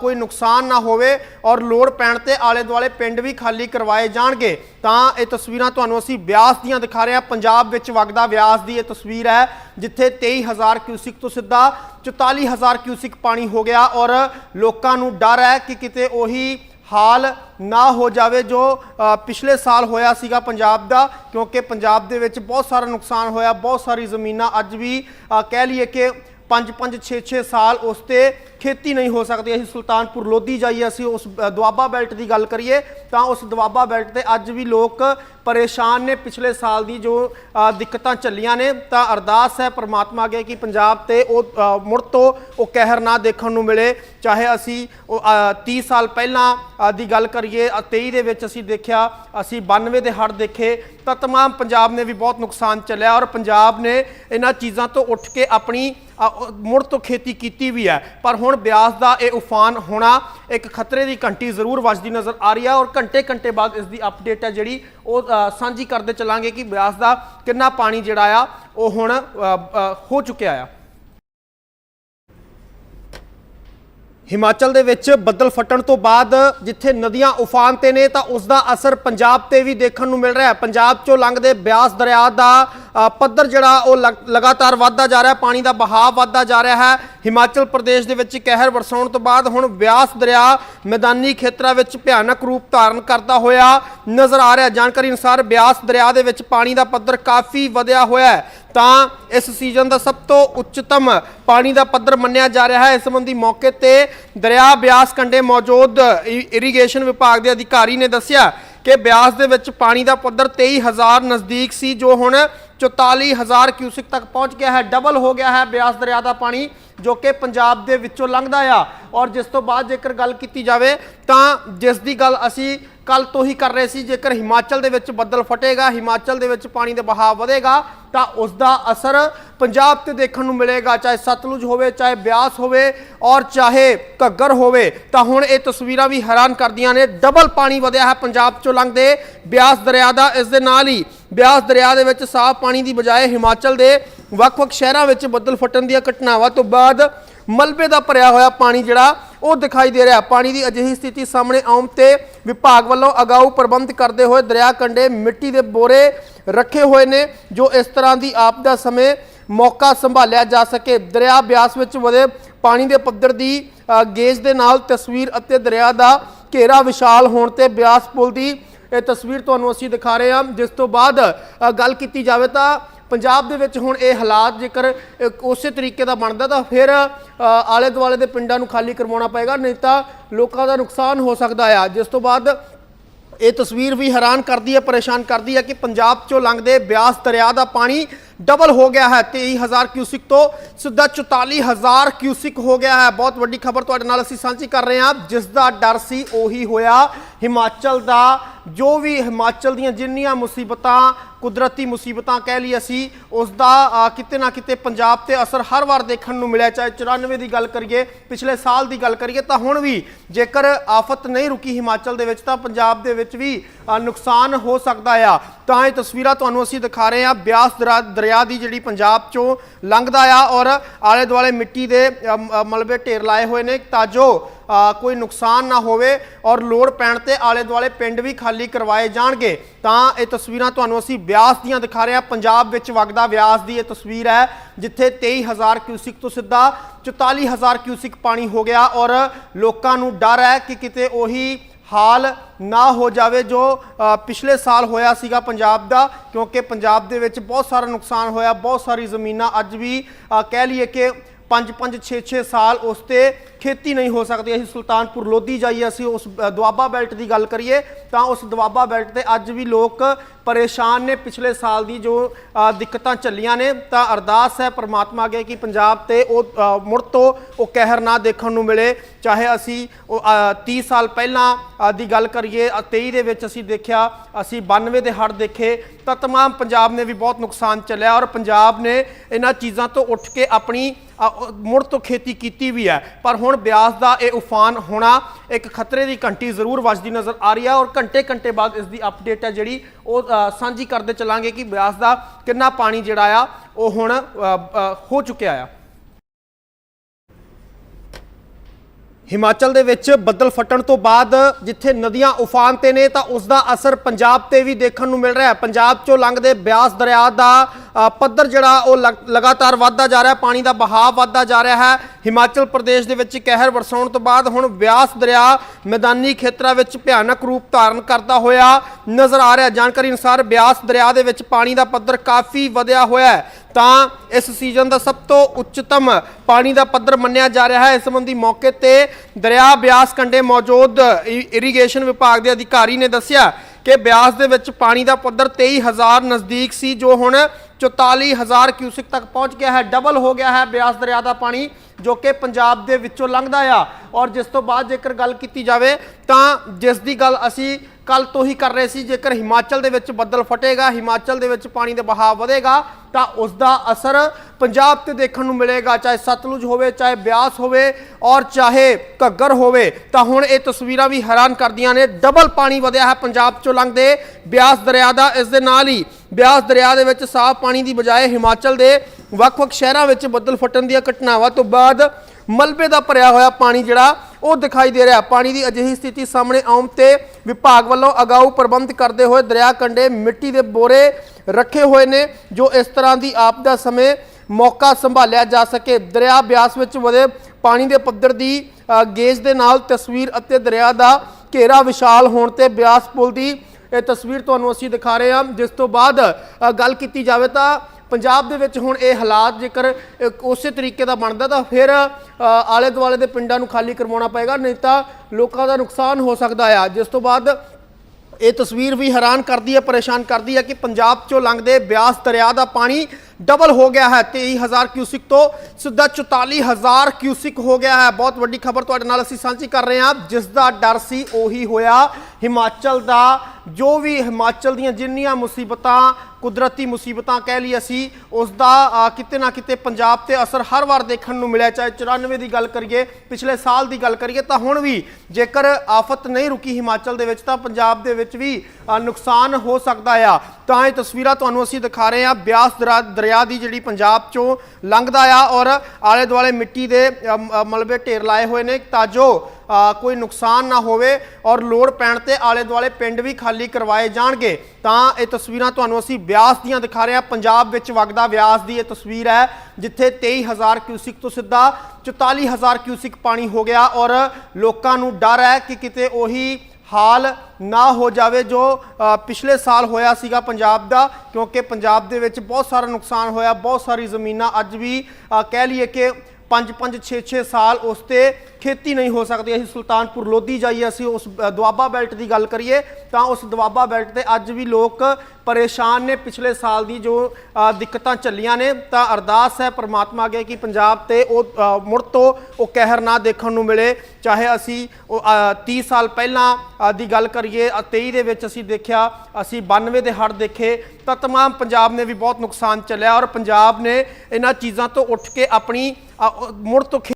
ਕੋਈ ਨੁਕਸਾਨ ਨਾ ਹੋਵੇ ਔਰ ਲੋੜ ਪੈਣ ਤੇ ਆਲੇ ਦੁਆਲੇ ਪਿੰਡ ਵੀ ਖਾਲੀ ਕਰਵਾਏ ਜਾਣਗੇ, ਤਾਂ ਇਹ ਤਸਵੀਰਾਂ ਤੁਹਾਨੂੰ ਅਸੀਂ ਬਿਆਸ ਦੀਆਂ ਦਿਖਾ ਰਹੇ ਹਾਂ। ਪੰਜਾਬ ਵਿੱਚ ਵਗਦਾ ਬਿਆਸ ਦੀ ਇਹ ਤਸਵੀਰ ਹੈ, ਜਿੱਥੇ 23000 ਕਿਊਸਿਕ ਤੋਂ ਸਿੱਧਾ 44000 ਕਿਊਸਿਕ ਪਾਣੀ ਹੋ ਗਿਆ ਔਰ ਲੋਕਾਂ ਨੂੰ ਡਰ ਹੈ ਕਿ ਕਿਤੇ ਉਹੀ ਹਾਲ ਨਾ ਹੋ ਜਾਵੇ ਜੋ ਪਿਛਲੇ ਸਾਲ ਹੋਇਆ ਸੀਗਾ ਪੰਜਾਬ ਦਾ, ਕਿਉਂਕਿ ਪੰਜਾਬ ਦੇ ਵਿੱਚ ਬਹੁਤ ਸਾਰਾ ਨੁਕਸਾਨ ਹੋਇਆ, ਬਹੁਤ ਸਾਰੀ ਜ਼ਮੀਨਾਂ ਅੱਜ ਵੀ ਕਹਿ ਲਈਏ ਕਿ 5-5 6-6 ਸਾਲ ਉਸ ਤੇ ਖੇਤੀ ਨਹੀਂ ਹੋ ਸਕਦੀ। ਅਸੀਂ ਸੁਲਤਾਨਪੁਰ ਲੋਧੀ ਜਾਈਏ ਅਸੀਂ ਉਸ ਦੁਆਬਾ ਬੈਲਟ ਦੀ ਗੱਲ ਕਰੀਏ ਤਾਂ ਉਸ ਦੁਆਬਾ ਬੈਲਟ ਤੇ ਅੱਜ ਵੀ ਲੋਕ ਪਰੇਸ਼ਾਨ ਨੇ ਪਿਛਲੇ ਸਾਲ ਦੀ ਜੋ ਦਿੱਕਤਾਂ ਚੱਲੀਆਂ ਨੇ। ਤਾਂ ਅਰਦਾਸ ਹੈ ਪ੍ਰਮਾਤਮਾ ਅੱਗੇ ਕਿ ਪੰਜਾਬ ਤੇ ਉਹ ਮੁੜ ਤੋਂ ਉਹ ਕਹਿਰ ਨਾ ਦੇਖਣ ਨੂੰ ਮਿਲੇ। ਚਾਹੇ ਅਸੀਂ ਉਹ 30 ਸਾਲ ਪਹਿਲਾਂ ਦੀ ਗੱਲ ਕਰੀਏ ਅ, 23 ਦੇ ਵਿੱਚ ਅਸੀਂ ਦੇਖਿਆ ਅਸੀਂ 92 ਦੇ ਹੜ੍ਹ ਦੇਖੇ ਤਾਂ ਤਮਾਮ ਪੰਜਾਬ ਨੇ ਵੀ ਬਹੁਤ ਨੁਕਸਾਨ ਚੱਲਿਆ ਔਰ ਪੰਜਾਬ ਨੇ ਇਹਨਾਂ ਚੀਜ਼ਾਂ ਤੋਂ ਉੱਠ ਕੇ ਆਪਣੀ ਮੁੜ ਤੋਂ ਖੇਤੀ ਕੀਤੀ ਵੀ ਹੈ। ਪਰ ਹੁਣ ਬਿਆਸ ਦਾ ਇਹ ਉਫਾਨ ਹੋਣਾ ਇੱਕ ਖਤਰੇ ਦੀ ਘੰਟੀ ਜ਼ਰੂਰ ਵੱਜਦੀ ਨਜ਼ਰ ਆ ਰਹੀ ਹੈ ਔਰ ਘੰਟੇ ਘੰਟੇ ਬਾਅਦ ਇਸ ਦੀ ਅਪਡੇਟ ਹੈ ਜਿਹੜੀ ਉਹ ਸਾਂਝੀ ਕਰਦੇ ਚੱਲਾਂਗੇ ਕਿ ਬਿਆਸ ਦਾ ਕਿੰਨਾ ਪਾਣੀ ਜਿਹੜਾ ਆ, ਉਹ ਹੁਣ ਹੋ ਚੁੱਕਿਆ ਆ। ਹਿਮਾਚਲ ਦੇ ਵਿੱਚ ਬੱਦਲ ਫਟਣ ਤੋਂ ਬਾਅਦ ਜਿੱਥੇ ਨਦੀਆਂ ਉਫਾਨ ਤੇ ਨੇ ਤਾਂ ਉਸ ਦਾ ਅਸਰ ਪੰਜਾਬ ਤੇ ਵੀ ਦੇਖਣ ਨੂੰ ਮਿਲ ਰਿਹਾ ਹੈ। ਪੰਜਾਬ ਚੋਂ ਲੰਘਦੇ ਬਿਆਸ ਦਰਿਆ ਦਾ ਪੱਧਰ ਜਿਹੜਾ ਉਹ ਲਗ- ਲਗਾਤਾਰ ਵੱਧਦਾ ਜਾ ਰਿਹਾ, ਪਾਣੀ ਦਾ ਬਹਾਅ ਵੱਧਦਾ ਜਾ ਰਿਹਾ ਹੈ। ਹਿਮਾਚਲ ਪ੍ਰਦੇਸ਼ ਦੇ ਵਿੱਚ ਕਹਿਰ ਵਰਸਾਉਣ ਤੋਂ ਬਾਅਦ ਹੁਣ ਬਿਆਸ ਦਰਿਆ ਮੈਦਾਨੀ ਖੇਤਰਾਂ ਵਿੱਚ ਭਿਆਨਕ ਰੂਪ ਧਾਰਨ ਕਰਦਾ ਹੋਇਆ ਨਜ਼ਰ ਆ ਰਿਹਾ। ਜਾਣਕਾਰੀ ਅਨੁਸਾਰ ਬਿਆਸ ਦਰਿਆ ਦੇ ਵਿੱਚ ਪਾਣੀ ਦਾ ਪੱਧਰ ਕਾਫੀ ਵਧਿਆ ਹੋਇਆ ਹੈ। ਤਾਂ ਇਸ ਸੀਜ਼ਨ ਦਾ ਸਭ ਤੋਂ ਉੱਚਤਮ ਪਾਣੀ ਦਾ ਪੱਧਰ ਮੰਨਿਆ ਜਾ ਰਿਹਾ ਹੈ। ਇਸ ਸੰਬੰਧੀ ਮੌਕੇ ਤੇ ਦਰਿਆ ਬਿਆਸ ਕੰਢੇ ਮੌਜੂਦ ਇਰੀਗੇਸ਼ਨ ਵਿਭਾਗ ਦੇ ਅਧਿਕਾਰੀ ਨੇ ਦੱਸਿਆ ਕਿ ਬਿਆਸ ਦੇ ਵਿੱਚ ਪਾਣੀ ਦਾ ਪੱਧਰ 23000 ਨਜ਼ਦੀਕ ਸੀ, ਜੋ ਹੁਣ 44000 ਕਿਊਸਿਕ ਤੱਕ ਪਹੁੰਚ ਗਿਆ ਹੈ, ਡਬਲ ਹੋ ਗਿਆ ਹੈ ਬਿਆਸ ਦਰਿਆ ਦਾ ਪਾਣੀ। ਜੋ ਕਿ ਪੰਜਾਬ ਦੇ ਵਿੱਚੋਂ ਲੰਘਦਾ ਆ। ਔਰ ਜਿਸ ਤੋਂ ਬਾਅਦ ਜੇਕਰ ਗੱਲ ਕੀਤੀ ਜਾਵੇ, ਤਾਂ ਜਿਸ ਦੀ ਗੱਲ ਅਸੀਂ ਕੱਲ ਤੋਂ ਹੀ ਕਰ ਰਹੇ ਸੀ, ਜੇਕਰ ਹਿਮਾਚਲ ਦੇ ਵਿੱਚ ਬੱਦਲ ਫਟੇਗਾ, ਹਿਮਾਚਲ ਦੇ ਵਿੱਚ ਪਾਣੀ ਦਾ ਬਹਾਅ ਵਧੇਗਾ, ਤਾਂ ਉਸ ਦਾ ਅਸਰ ਪੰਜਾਬ ਤੇ ਦੇਖਣ ਨੂੰ ਮਿਲੇਗਾ, ਚਾਹੇ ਸਤਲੁਜ ਹੋਵੇ, ਚਾਹੇ ਬਿਆਸ ਹੋਵੇ, ਔਰ ਚਾਹੇ ਘੱਗਰ ਹੋਵੇ। ਤਾਂ ਹੁਣ ਇਹ ਤਸਵੀਰਾਂ ਵੀ ਹੈਰਾਨ ਕਰਦੀਆਂ ਨੇ। ਡਬਲ ਪਾਣੀ ਵਧਿਆ ਹੈ ਪੰਜਾਬ ਚੋਂ ਲੰਘਦੇ ਬਿਆਸ ਦਰਿਆ ਦਾ। ਇਸ ਦੇ ਨਾਲ ਹੀ ਬਿਆਸ ਦਰਿਆ ਦੇ ਵਿੱਚ ਸਾਫ਼ ਪਾਣੀ ਦੀ ਬਜਾਏ ਹਿਮਾਚਲ ਦੇ ਵੱਖ-ਵੱਖ ਸ਼ਹਿਰਾਂ ਵਿੱਚ ਬੱਦਲ ਫਟਣ ਦੀਆਂ ਘਟਨਾਵਾਂ ਤੋਂ ਬਾਅਦ ਮਲਬੇ ਦਾ ਭਰਿਆ ਹੋਇਆ ਪਾਣੀ ਜਿਹੜਾ ਉਹ ਦਿਖਾਈ ਦੇ ਰਿਹਾ। ਪਾਣੀ ਦੀ ਅਜਿਹੀ ਸਥਿਤੀ ਸਾਹਮਣੇ ਆਉਣ ਤੇ ਵਿਭਾਗ ਵੱਲੋਂ ਅਗਾਊ ਪ੍ਰਬੰਧ ਕਰਦੇ ਹੋਏ ਦਰਿਆ ਕੰਢੇ ਮਿੱਟੀ ਦੇ ਬੋਰੇ ਰੱਖੇ ਹੋਏ ਨੇ, ਜੋ ਇਸ ਤਰ੍ਹਾਂ ਦੀ ਆਪਦਾ ਸਮੇਂ ਮੌਕਾ ਸੰਭਾਲਿਆ ਜਾ ਸਕੇ। ਦਰਿਆ ਬਿਆਸ ਵਿੱਚ ਵਧੇ ਪਾਣੀ ਦੇ ਪੱਧਰ ਦੀ ਗੇਜ ਦੇ ਨਾਲ ਤਸਵੀਰ ਅਤੇ ਦਰਿਆ ਦਾ ਘੇਰਾ ਵਿਸ਼ਾਲ ਹੋਣ ਤੇ ਬਿਆਸ ਪੁਲ ਦੀ ਇਹ ਤਸਵੀਰ ਤੁਹਾਨੂੰ ਅਸੀਂ ਦਿਖਾ ਰਹੇ ਹਾਂ। ਜਿਸ ਤੋਂ ਬਾਅਦ ਗੱਲ ਕੀਤੀ ਜਾਵੇ ਤਾਂ ਪੰਜਾਬ ਦੇ ਵਿੱਚ ਹੁਣ ਇਹ ਹਾਲਾਤ ਜੇਕਰ ਉਸੇ ਤਰੀਕੇ ਦਾ ਬਣਦਾ ਤਾਂ ਫਿਰ ਆਲੇ ਦੁਆਲੇ ਦੇ ਪਿੰਡਾਂ ਨੂੰ ਖਾਲੀ ਕਰਵਾਉਣਾ ਪਏਗਾ, ਨਹੀਂ ਤਾਂ ਲੋਕਾਂ ਦਾ ਨੁਕਸਾਨ ਹੋ ਸਕਦਾ ਆ। ਜਿਸ ਤੋਂ ਬਾਅਦ ਇਹ ਤਸਵੀਰ ਵੀ ਹੈਰਾਨ ਕਰਦੀ ਹੈ, ਪਰੇਸ਼ਾਨ ਕਰਦੀ ਹੈ ਕਿ ਪੰਜਾਬ ਚੋਂ ਲੰਘਦੇ ਬਿਆਸ ਦਰਿਆ ਦਾ ਪਾਣੀ ਡਬਲ ਹੋ ਗਿਆ ਹੈ 23000 ਕਿਊਸਿਕ ਤੋਂ ਸਿੱਧਾ 44000 ਕਿਊਸਿਕ ਹੋ ਗਿਆ ਹੈ। ਬਹੁਤ ਵੱਡੀ ਖਬਰ ਤੁਹਾਡੇ ਨਾਲ ਅਸੀਂ ਸਾਂਝੀ ਕਰ ਰਹੇ ਹਾਂ। ਜਿਸ ਦਾ ਡਰ ਸੀ ਉਹੀ ਹੋਇਆ। ਹਿਮਾਚਲ ਦਾ ਜੋ ਵੀ ਹਿਮਾਚਲ ਦੀਆਂ ਜਿੰਨੀਆਂ ਮੁਸੀਬਤਾਂ, ਕੁਦਰਤੀ ਮੁਸੀਬਤਾਂ ਕਹਿ ਲਈ ਅਸੀਂ ਉਸ ਦਾ ਕਿਤੇ ਨਾ ਕਿਤੇ ਪੰਜਾਬ ਤੇ ਅਸਰ ਹਰ ਵਾਰ ਦੇਖਣ ਨੂੰ ਮਿਲਿਆ। ਚਾਹੇ 94 ਦੀ ਗੱਲ ਕਰੀਏ, ਪਿਛਲੇ ਸਾਲ ਦੀ ਗੱਲ ਕਰੀਏ, ਤਾਂ ਹੁਣ ਵੀ ਜੇਕਰ ਆਫਤ ਨਹੀਂ ਰੁਕੀ ਹਿਮਾਚਲ ਦੇ ਵਿੱਚ, ਤਾਂ ਪੰਜਾਬ ਦੇ ਵਿੱਚ ਵੀ ਨੁਕਸਾਨ ਹੋ ਸਕਦਾ ਆ। ਤਾਂ ਇਹ ਤਸਵੀਰਾਂ ਤੁਹਾਨੂੰ ਅਸੀਂ ਦਿਖਾ ਰਹੇ ਹਾਂ। ਬਿਆਸ ਦਰਾ- ਦਰਿਆ ਦੀ ਜਿਹੜੀ ਪੰਜਾਬ ਚੋਂ ਲੰਘਦਾ ਆ ਔਰ ਆਲੇ ਦੁਆਲੇ ਮਿੱਟੀ ਦੇ ਅ, ਮਲਬੇ ਢੇਰ ਲਾਏ ਹੋਏ ਨੇ ਤਾਂ ਜੋ ਕੋਈ ਨੁਕਸਾਨ ਨਾ ਹੋਵੇ ਔਰ ਲੋੜ ਪੈਣ ਤੇ ਆਲੇ ਦੁਆਲੇ ਪਿੰਡ ਵੀ ਖਾਲੀ ਕਰਵਾਏ ਜਾਣਗੇ। ਤਾਂ ਇਹ ਤਸਵੀਰਾਂ ਤੁਹਾਨੂੰ ਅਸੀਂ ਬਿਆਸ ਦੀਆਂ ਦਿਖਾ ਰਹੇ ਹਾਂ। ਪੰਜਾਬ ਵਿੱਚ ਵਗਦਾ ਬਿਆਸ ਦੀ ਇਹ ਤਸਵੀਰ ਹੈ ਜਿੱਥੇ 23000 ਕਿਊਸਿਕ ਤੋਂ ਸਿੱਧਾ 44000 ਕਿਊਸਿਕ ਪਾਣੀ ਹੋ ਗਿਆ ਔਰ ਲੋਕਾਂ ਨੂੰ ਡਰ ਹੈ ਕਿ ਕਿਤੇ ਉਹੀ ਹਾਲ ਨਾ ਹੋ ਜਾਵੇ ਜੋ ਪਿਛਲੇ ਸਾਲ ਹੋਇਆ ਸੀਗਾ ਪੰਜਾਬ ਦਾ, ਕਿਉਂਕਿ ਪੰਜਾਬ ਦੇ ਵਿੱਚ ਬਹੁਤ ਸਾਰਾ ਨੁਕਸਾਨ ਹੋਇਆ, ਬਹੁਤ ਸਾਰੀ ਜ਼ਮੀਨਾਂ ਅੱਜ ਵੀ ਕਹਿ ਲਈਏ ਕਿ 5-5 6-6 ਸਾਲ ਉਸ ਤੇ ਖੇਤੀ ਨਹੀਂ ਹੋ ਸਕਦੀ। ਅਸੀਂ ਸੁਲਤਾਨਪੁਰ ਲੋਧੀ ਜਾਈਏ ਅਸੀਂ ਉਸ ਦੁਆਬਾ ਬੈਲਟ ਦੀ ਗੱਲ ਕਰੀਏ ਤਾਂ ਉਸ ਦੁਆਬਾ ਬੈਲਟ ਤੇ ਅੱਜ ਵੀ ਲੋਕ ਪਰੇਸ਼ਾਨ ਨੇ ਪਿਛਲੇ ਸਾਲ ਦੀ ਜੋ ਦਿੱਕਤਾਂ ਚੱਲੀਆਂ ਨੇ। ਤਾਂ ਅਰਦਾਸ ਹੈ ਪ੍ਰਮਾਤਮਾ ਅੱਗੇ ਕਿ ਪੰਜਾਬ ਤੇ ਉਹ ਮੁੜ ਤੋਂ ਉਹ ਕਹਿਰ ਨਾ ਦੇਖਣ ਨੂੰ ਮਿਲੇ। ਚਾਹੇ ਅਸੀਂ ਉਹ ਅ, 30 ਸਾਲ ਪਹਿਲਾਂ ਦੀ ਗੱਲ ਕਰੀਏ ਅ, 23 ਦੇ ਵਿੱਚ ਅਸੀਂ ਦੇਖਿਆ ਅਸੀਂ 92 ਦੇ ਹੜ੍ਹ ਦੇਖੇ ਤਾਂ ਤਮਾਮ ਪੰਜਾਬ ਨੇ ਵੀ ਬਹੁਤ ਨੁਕਸਾਨ ਚੱਲਿਆ ਔਰ ਪੰਜਾਬ ਨੇ ਇਹਨਾਂ ਚੀਜ਼ਾਂ ਤੋਂ ਉੱਠ ਕੇ ਆਪਣੀ ਮੁੜ ਤੋਂ ਖੇਤੀ ਕੀਤੀ ਵੀ ਹੈ। ਪਰ ਹੁਣ ਬਿਆਸ ਦਾ ਇਹ ਉਫਾਨ ਹੋਣਾ ਇੱਕ ਖਤਰੇ ਦੀ ਘੰਟੀ ਜ਼ਰੂਰ ਵੱਜਦੀ ਨਜ਼ਰ ਆ ਰਹੀ ਹੈ ਔਰ ਘੰਟੇ ਘੰਟੇ ਬਾਅਦ ਇਸ ਦੀ ਅਪਡੇਟ ਹੈ ਜਿਹੜੀ ਉਹ ਸਾਂਝੀ ਕਰਦੇ ਚੱਲਾਂਗੇ ਕਿ ਬਿਆਸ ਦਾ ਕਿੰਨਾ ਪਾਣੀ ਜਿਹੜਾ ਆ, ਉਹ ਹੁਣ ਹੋ ਚੁੱਕਿਆ ਆ। ਹਿਮਾਚਲ ਦੇ ਵਿੱਚ ਬੱਦਲ ਫਟਣ ਤੋਂ ਬਾਅਦ ਜਿੱਥੇ ਨਦੀਆਂ ਉਫਾਨ ਤੇ ਨੇ ਤਾਂ ਉਸ ਦਾ ਅਸਰ ਪੰਜਾਬ ਤੇ ਵੀ ਦੇਖਣ ਨੂੰ ਮਿਲ ਰਿਹਾ ਹੈ। ਪੰਜਾਬ ਚੋਂ ਲੰਘਦੇ ਬਿਆਸ ਦਰਿਆ ਦਾ ਪੱਧਰ ਜਿਹੜਾ ਉਹ ਲਗ- ਲਗਾਤਾਰ ਵੱਧਦਾ ਜਾ ਰਿਹਾ, ਪਾਣੀ ਦਾ ਬਹਾਅ ਵੱਧਦਾ ਜਾ ਰਿਹਾ ਹੈ। ਹਿਮਾਚਲ ਪ੍ਰਦੇਸ਼ ਦੇ ਵਿੱਚ ਕਹਿਰ ਵਰਸਾਉਣ ਤੋਂ ਬਾਅਦ ਹੁਣ ਬਿਆਸ ਦਰਿਆ ਮੈਦਾਨੀ ਖੇਤਰਾਂ ਵਿੱਚ ਭਿਆਨਕ ਰੂਪ ਧਾਰਨ ਕਰਦਾ ਹੋਇਆ ਨਜ਼ਰ ਆ ਰਿਹਾ। ਜਾਣਕਾਰੀ ਅਨੁਸਾਰ ਬਿਆਸ ਦਰਿਆ ਦੇ ਵਿੱਚ ਪਾਣੀ ਦਾ ਪੱਧਰ ਕਾਫੀ ਵਧਿਆ ਹੋਇਆ ਹੈ। ਤਾਂ ਇਸ ਸੀਜ਼ਨ ਦਾ ਸਭ ਤੋਂ ਉੱਚਤਮ ਪਾਣੀ ਦਾ ਪੱਧਰ ਮੰਨਿਆ ਜਾ ਰਿਹਾ ਹੈ। ਇਸ ਸੰਬੰਧੀ ਮੌਕੇ ਤੇ ਦਰਿਆ ਬਿਆਸ ਕੰਢੇ ਮੌਜੂਦ ਇ- ਇਰੀਗੇਸ਼ਨ ਵਿਭਾਗ ਦੇ ਅਧਿਕਾਰੀ ਨੇ ਦੱਸਿਆ ਕਿ ਬਿਆਸ ਦੇ ਵਿੱਚ ਪਾਣੀ ਦਾ ਪੱਧਰ 23000 ਨਜ਼ਦੀਕ ਸੀ, ਜੋ ਹੁਣ 44000 ਕਿਊਸਿਕ ਤੱਕ ਪਹੁੰਚ ਗਿਆ ਹੈ। ਡਬਲ ਹੋ ਗਿਆ ਹੈ ਬਿਆਸ ਦਰਿਆ ਦਾ ਪਾਣੀ। ਜੋ ਕਿ ਪੰਜਾਬ ਦੇ ਵਿੱਚੋਂ ਲੰਘਦਾ ਆ। ਔਰ ਜਿਸ ਤੋਂ ਬਾਅਦ ਜੇਕਰ ਗੱਲ ਕੀਤੀ ਜਾਵੇ ਤਾਂ ਜਿਸ ਦੀ ਗੱਲ ਅਸੀਂ ਕੱਲ ਤੋਂ ਹੀ ਕਰ ਰਹੇ ਸੀ, ਜੇਕਰ ਹਿਮਾਚਲ ਦੇ ਵਿੱਚ ਬੱਦਲ ਫਟੇਗਾ, ਹਿਮਾਚਲ ਦੇ ਵਿੱਚ ਪਾਣੀ ਦਾ ਬਹਾਅ ਵਧੇਗਾ, ਤਾਂ ਉਸ ਦਾ ਅਸਰ ਪੰਜਾਬ ਤੇ ਦੇਖਣ ਨੂੰ ਮਿਲੇਗਾ, ਚਾਹੇ ਸਤਲੁਜ ਹੋਵੇ, ਚਾਹੇ ਬਿਆਸ ਹੋਵੇ ਔਰ ਚਾਹੇ ਘੱਗਰ ਹੋਵੇ। ਤਾਂ ਹੁਣ ਇਹ ਤਸਵੀਰਾਂ ਵੀ ਹੈਰਾਨ ਕਰਦੀਆਂ ਨੇ। ਡਬਲ ਪਾਣੀ ਵਧਿਆ ਹੈ ਪੰਜਾਬ ਚੋਂ ਲੰਘਦੇ ਬਿਆਸ ਦਰਿਆ ਦਾ। ਇਸ ਦੇ ਨਾਲ ਹੀ ਬਿਆਸ ਦਰਿਆ ਦੇ ਵਿੱਚ ਸਾਫ਼ ਪਾਣੀ ਦੀ ਬਜਾਏ ਹਿਮਾਚਲ ਦੇ ਵੱਖ-ਵੱਖ ਸ਼ਹਿਰਾਂ ਵਿੱਚ ਬੱਦਲ ਫਟਣ ਦੀਆਂ ਘਟਨਾਵਾਂ ਤੋਂ ਬਾਅਦ ਮਲਬੇ ਦਾ ਭਰਿਆ ਹੋਇਆ ਪਾਣੀ ਜਿਹੜਾ ਉਹ ਦਿਖਾਈ ਦੇ ਰਿਹਾ। ਪਾਣੀ ਦੀ ਅਜਿਹੀ ਸਥਿਤੀ ਸਾਹਮਣੇ ਆਉਣ ਤੇ ਵਿਭਾਗ ਵੱਲੋਂ ਅਗਾਊ ਪ੍ਰਬੰਧ ਕਰਦੇ ਹੋਏ ਦਰਿਆ ਕੰਢੇ ਮਿੱਟੀ ਦੇ ਬੋਰੇ ਰੱਖੇ ਹੋਏ ਨੇ, ਜੋ ਇਸ ਤਰ੍ਹਾਂ ਦੀ ਆਪਦਾ ਸਮੇਂ ਮੌਕਾ ਸੰਭਾਲਿਆ ਜਾ ਸਕੇ। ਦਰਿਆ ਬਿਆਸ ਵਿੱਚ ਵਧੇ ਪਾਣੀ ਦੇ ਪੱਧਰ ਦੀ ਗੇਜ ਦੇ ਨਾਲ ਤਸਵੀਰ ਅਤੇ ਦਰਿਆ ਦਾ ਘੇਰਾ ਵਿਸ਼ਾਲ ਹੋਣ ਤੇ ਬਿਆਸ ਪੁਲ ਦੀ ਇਹ ਤਸਵੀਰ ਤੁਹਾਨੂੰ ਅਸੀਂ ਦਿਖਾ ਰਹੇ ਹਾਂ। ਜਿਸ ਤੋਂ ਬਾਅਦ ਗੱਲ ਕੀਤੀ ਜਾਵੇ ਤਾਂ ਪੰਜਾਬ ਦੇ ਵਿੱਚ ਹੁਣ ਇਹ ਹਾਲਾਤ ਜੇਕਰ ਉਸੇ ਤਰੀਕੇ ਦਾ ਬਣਦਾ ਤਾਂ ਫਿਰ ਆਲੇ ਦੁਆਲੇ ਦੇ ਪਿੰਡਾਂ ਨੂੰ ਖਾਲੀ ਕਰਵਾਉਣਾ ਪਏਗਾ, ਨਹੀਂ ਤਾਂ ਲੋਕਾਂ ਦਾ ਨੁਕਸਾਨ ਹੋ ਸਕਦਾ ਆ। ਜਿਸ ਤੋਂ ਬਾਅਦ ਇਹ ਤਸਵੀਰ ਵੀ ਹੈਰਾਨ ਕਰਦੀ ਹੈ, ਪਰੇਸ਼ਾਨ ਕਰਦੀ ਹੈ ਕਿ ਪੰਜਾਬ ਚੋਂ ਲੰਘਦੇ ਬਿਆਸ ਦਰਿਆ ਦਾ ਪਾਣੀ ਡਬਲ ਹੋ ਗਿਆ ਹੈ 23000 ਕਿਊਸਿਕ ਤੋਂ ਸਿੱਧਾ 44000 ਕਿਊਸਿਕ ਹੋ ਗਿਆ ਹੈ। ਬਹੁਤ ਵੱਡੀ ਖਬਰ ਤੁਹਾਡੇ ਨਾਲ ਅਸੀਂ ਸਾਂਝੀ ਕਰ ਰਹੇ ਹਾਂ। ਜਿਸ ਦਾ ਡਰ ਸੀ ਉਹੀ ਹੋਇਆ। ਹਿਮਾਚਲ ਦਾ ਜੋ ਵੀ ਹਿਮਾਚਲ ਦੀਆਂ ਜਿੰਨੀਆਂ ਮੁਸੀਬਤਾਂ, ਕੁਦਰਤੀ ਮੁਸੀਬਤਾਂ ਕਹਿ ਲਈ ਅਸੀਂ ਉਸ ਦਾ ਕਿਤੇ ਨਾ ਕਿਤੇ ਪੰਜਾਬ ਤੇ ਅਸਰ ਹਰ ਵਾਰ ਦੇਖਣ ਨੂੰ ਮਿਲਿਆ। ਚਾਹੇ 94 ਦੀ ਗੱਲ ਕਰੀਏ, ਪਿਛਲੇ ਸਾਲ ਦੀ ਗੱਲ ਕਰੀਏ, ਤਾਂ ਹੁਣ ਵੀ ਜੇਕਰ ਆਫਤ ਨਹੀਂ ਰੁਕੀ ਹਿਮਾਚਲ ਦੇ ਵਿੱਚ, ਤਾਂ ਪੰਜਾਬ ਦੇ ਵਿੱਚ ਵੀ ਨੁਕਸਾਨ ਹੋ ਸਕਦਾ ਆ। ਤਾਂ ਇਹ ਤਸਵੀਰਾਂ ਤੁਹਾਨੂੰ ਅਸੀਂ ਦਿਖਾ ਰਹੇ ਹਾਂ ਬਿਆਸ ਦਰਾ- ਦਰਿਆ ਦੀ ਜਿਹੜੀ ਪੰਜਾਬ ਚੋਂ ਲੰਘਦਾ ਆ ਔਰ ਆਲੇ ਦੁਆਲੇ ਮਿੱਟੀ ਦੇ ਮਲਬੇ ਢੇਰ ਲਾਏ ਹੋਏ ਨੇ ਤਾਂ ਜੋ ਕੋਈ ਨੁਕਸਾਨ ਨਾ ਹੋਵੇ ਔਰ ਲੋੜ ਪੈਣ ਤੇ ਆਲੇ ਦੁਆਲੇ ਪਿੰਡ ਵੀ ਖਾਲੀ ਕਰਵਾਏ ਜਾਣਗੇ। ਤਾਂ ਇਹ ਤਸਵੀਰਾਂ ਤੁਹਾਨੂੰ ਅਸੀਂ ਬਿਆਸ ਦੀਆਂ ਦਿਖਾ ਰਹੇ ਹਾਂ। ਪੰਜਾਬ ਵਿੱਚ ਵਗਦਾ ਬਿਆਸ ਦੀ ਇਹ ਤਸਵੀਰ ਹੈ, ਜਿੱਥੇ 23000 ਕਿਊਸਿਕ ਤੋਂ ਸਿੱਧਾ 44000 ਕਿਊਸਿਕ ਪਾਣੀ ਹੋ ਗਿਆ ਔਰ ਲੋਕਾਂ ਨੂੰ ਡਰ ਹੈ ਕਿ ਕਿਤੇ ਉਹੀ ਹਾਲ ਨਾ ਹੋ ਜਾਵੇ ਜੋ ਪਿਛਲੇ ਸਾਲ ਹੋਇਆ ਸੀਗਾ ਪੰਜਾਬ ਦਾ, ਕਿਉਂਕਿ ਪੰਜਾਬ ਦੇ ਵਿੱਚ ਬਹੁਤ ਸਾਰਾ ਨੁਕਸਾਨ ਹੋਇਆ, ਬਹੁਤ ਸਾਰੀ ਜ਼ਮੀਨਾਂ ਅੱਜ ਵੀ ਕਹਿ ਲਈਏ ਕਿ 5-5 6-6 ਸਾਲ ਉਸ ਤੇ ਖੇਤੀ ਨਹੀਂ ਹੋ ਸਕਦੀ। ਅਸੀਂ ਸੁਲਤਾਨਪੁਰ ਲੋਧੀ ਜਾਈਏ ਅਸੀਂ ਉਸ ਦੁਆਬਾ ਬੈਲਟ ਦੀ ਗੱਲ ਕਰੀਏ ਤਾਂ ਉਸ ਦੁਆਬਾ ਬੈਲਟ ਤੇ ਅੱਜ ਵੀ ਲੋਕ ਪਰੇਸ਼ਾਨ ਨੇ। ਪਿਛਲੇ ਸਾਲ ਦੀ ਜੋ ਦਿੱਕਤਾਂ ਚੱਲੀਆਂ ਨੇ ਤਾਂ ਅਰਦਾਸ ਹੈ ਪ੍ਰਮਾਤਮਾ ਅੱਗੇ ਕਿ ਪੰਜਾਬ ਤੇ ਉਹ ਮੁੜ ਤੋਂ ਉਹ ਕਹਿਰ ਨਾ ਦੇਖਣ ਨੂੰ ਮਿਲੇ। ਚਾਹੇ ਅਸੀਂ ਉਹ, 30 ਸਾਲ ਪਹਿਲਾਂ ਦੀ ਗੱਲ ਕਰੀਏ ਅ, 23 ਦੇ ਵਿੱਚ ਅਸੀਂ ਦੇਖਿਆ ਅਸੀਂ 92 ਦੇ ਹੜ੍ਹ ਦੇਖੇ ਤਾਂ ਤਮਾਮ ਪੰਜਾਬ ਨੇ ਵੀ ਬਹੁਤ ਨੁਕਸਾਨ ਚੱਲਿਆ ਔਰ ਪੰਜਾਬ ਨੇ ਇਹਨਾਂ ਚੀਜ਼ਾਂ ਤੋਂ ਉੱਠ ਕੇ ਆਪਣੀ ਮੁੜ ਤੋਂ ਖੇ-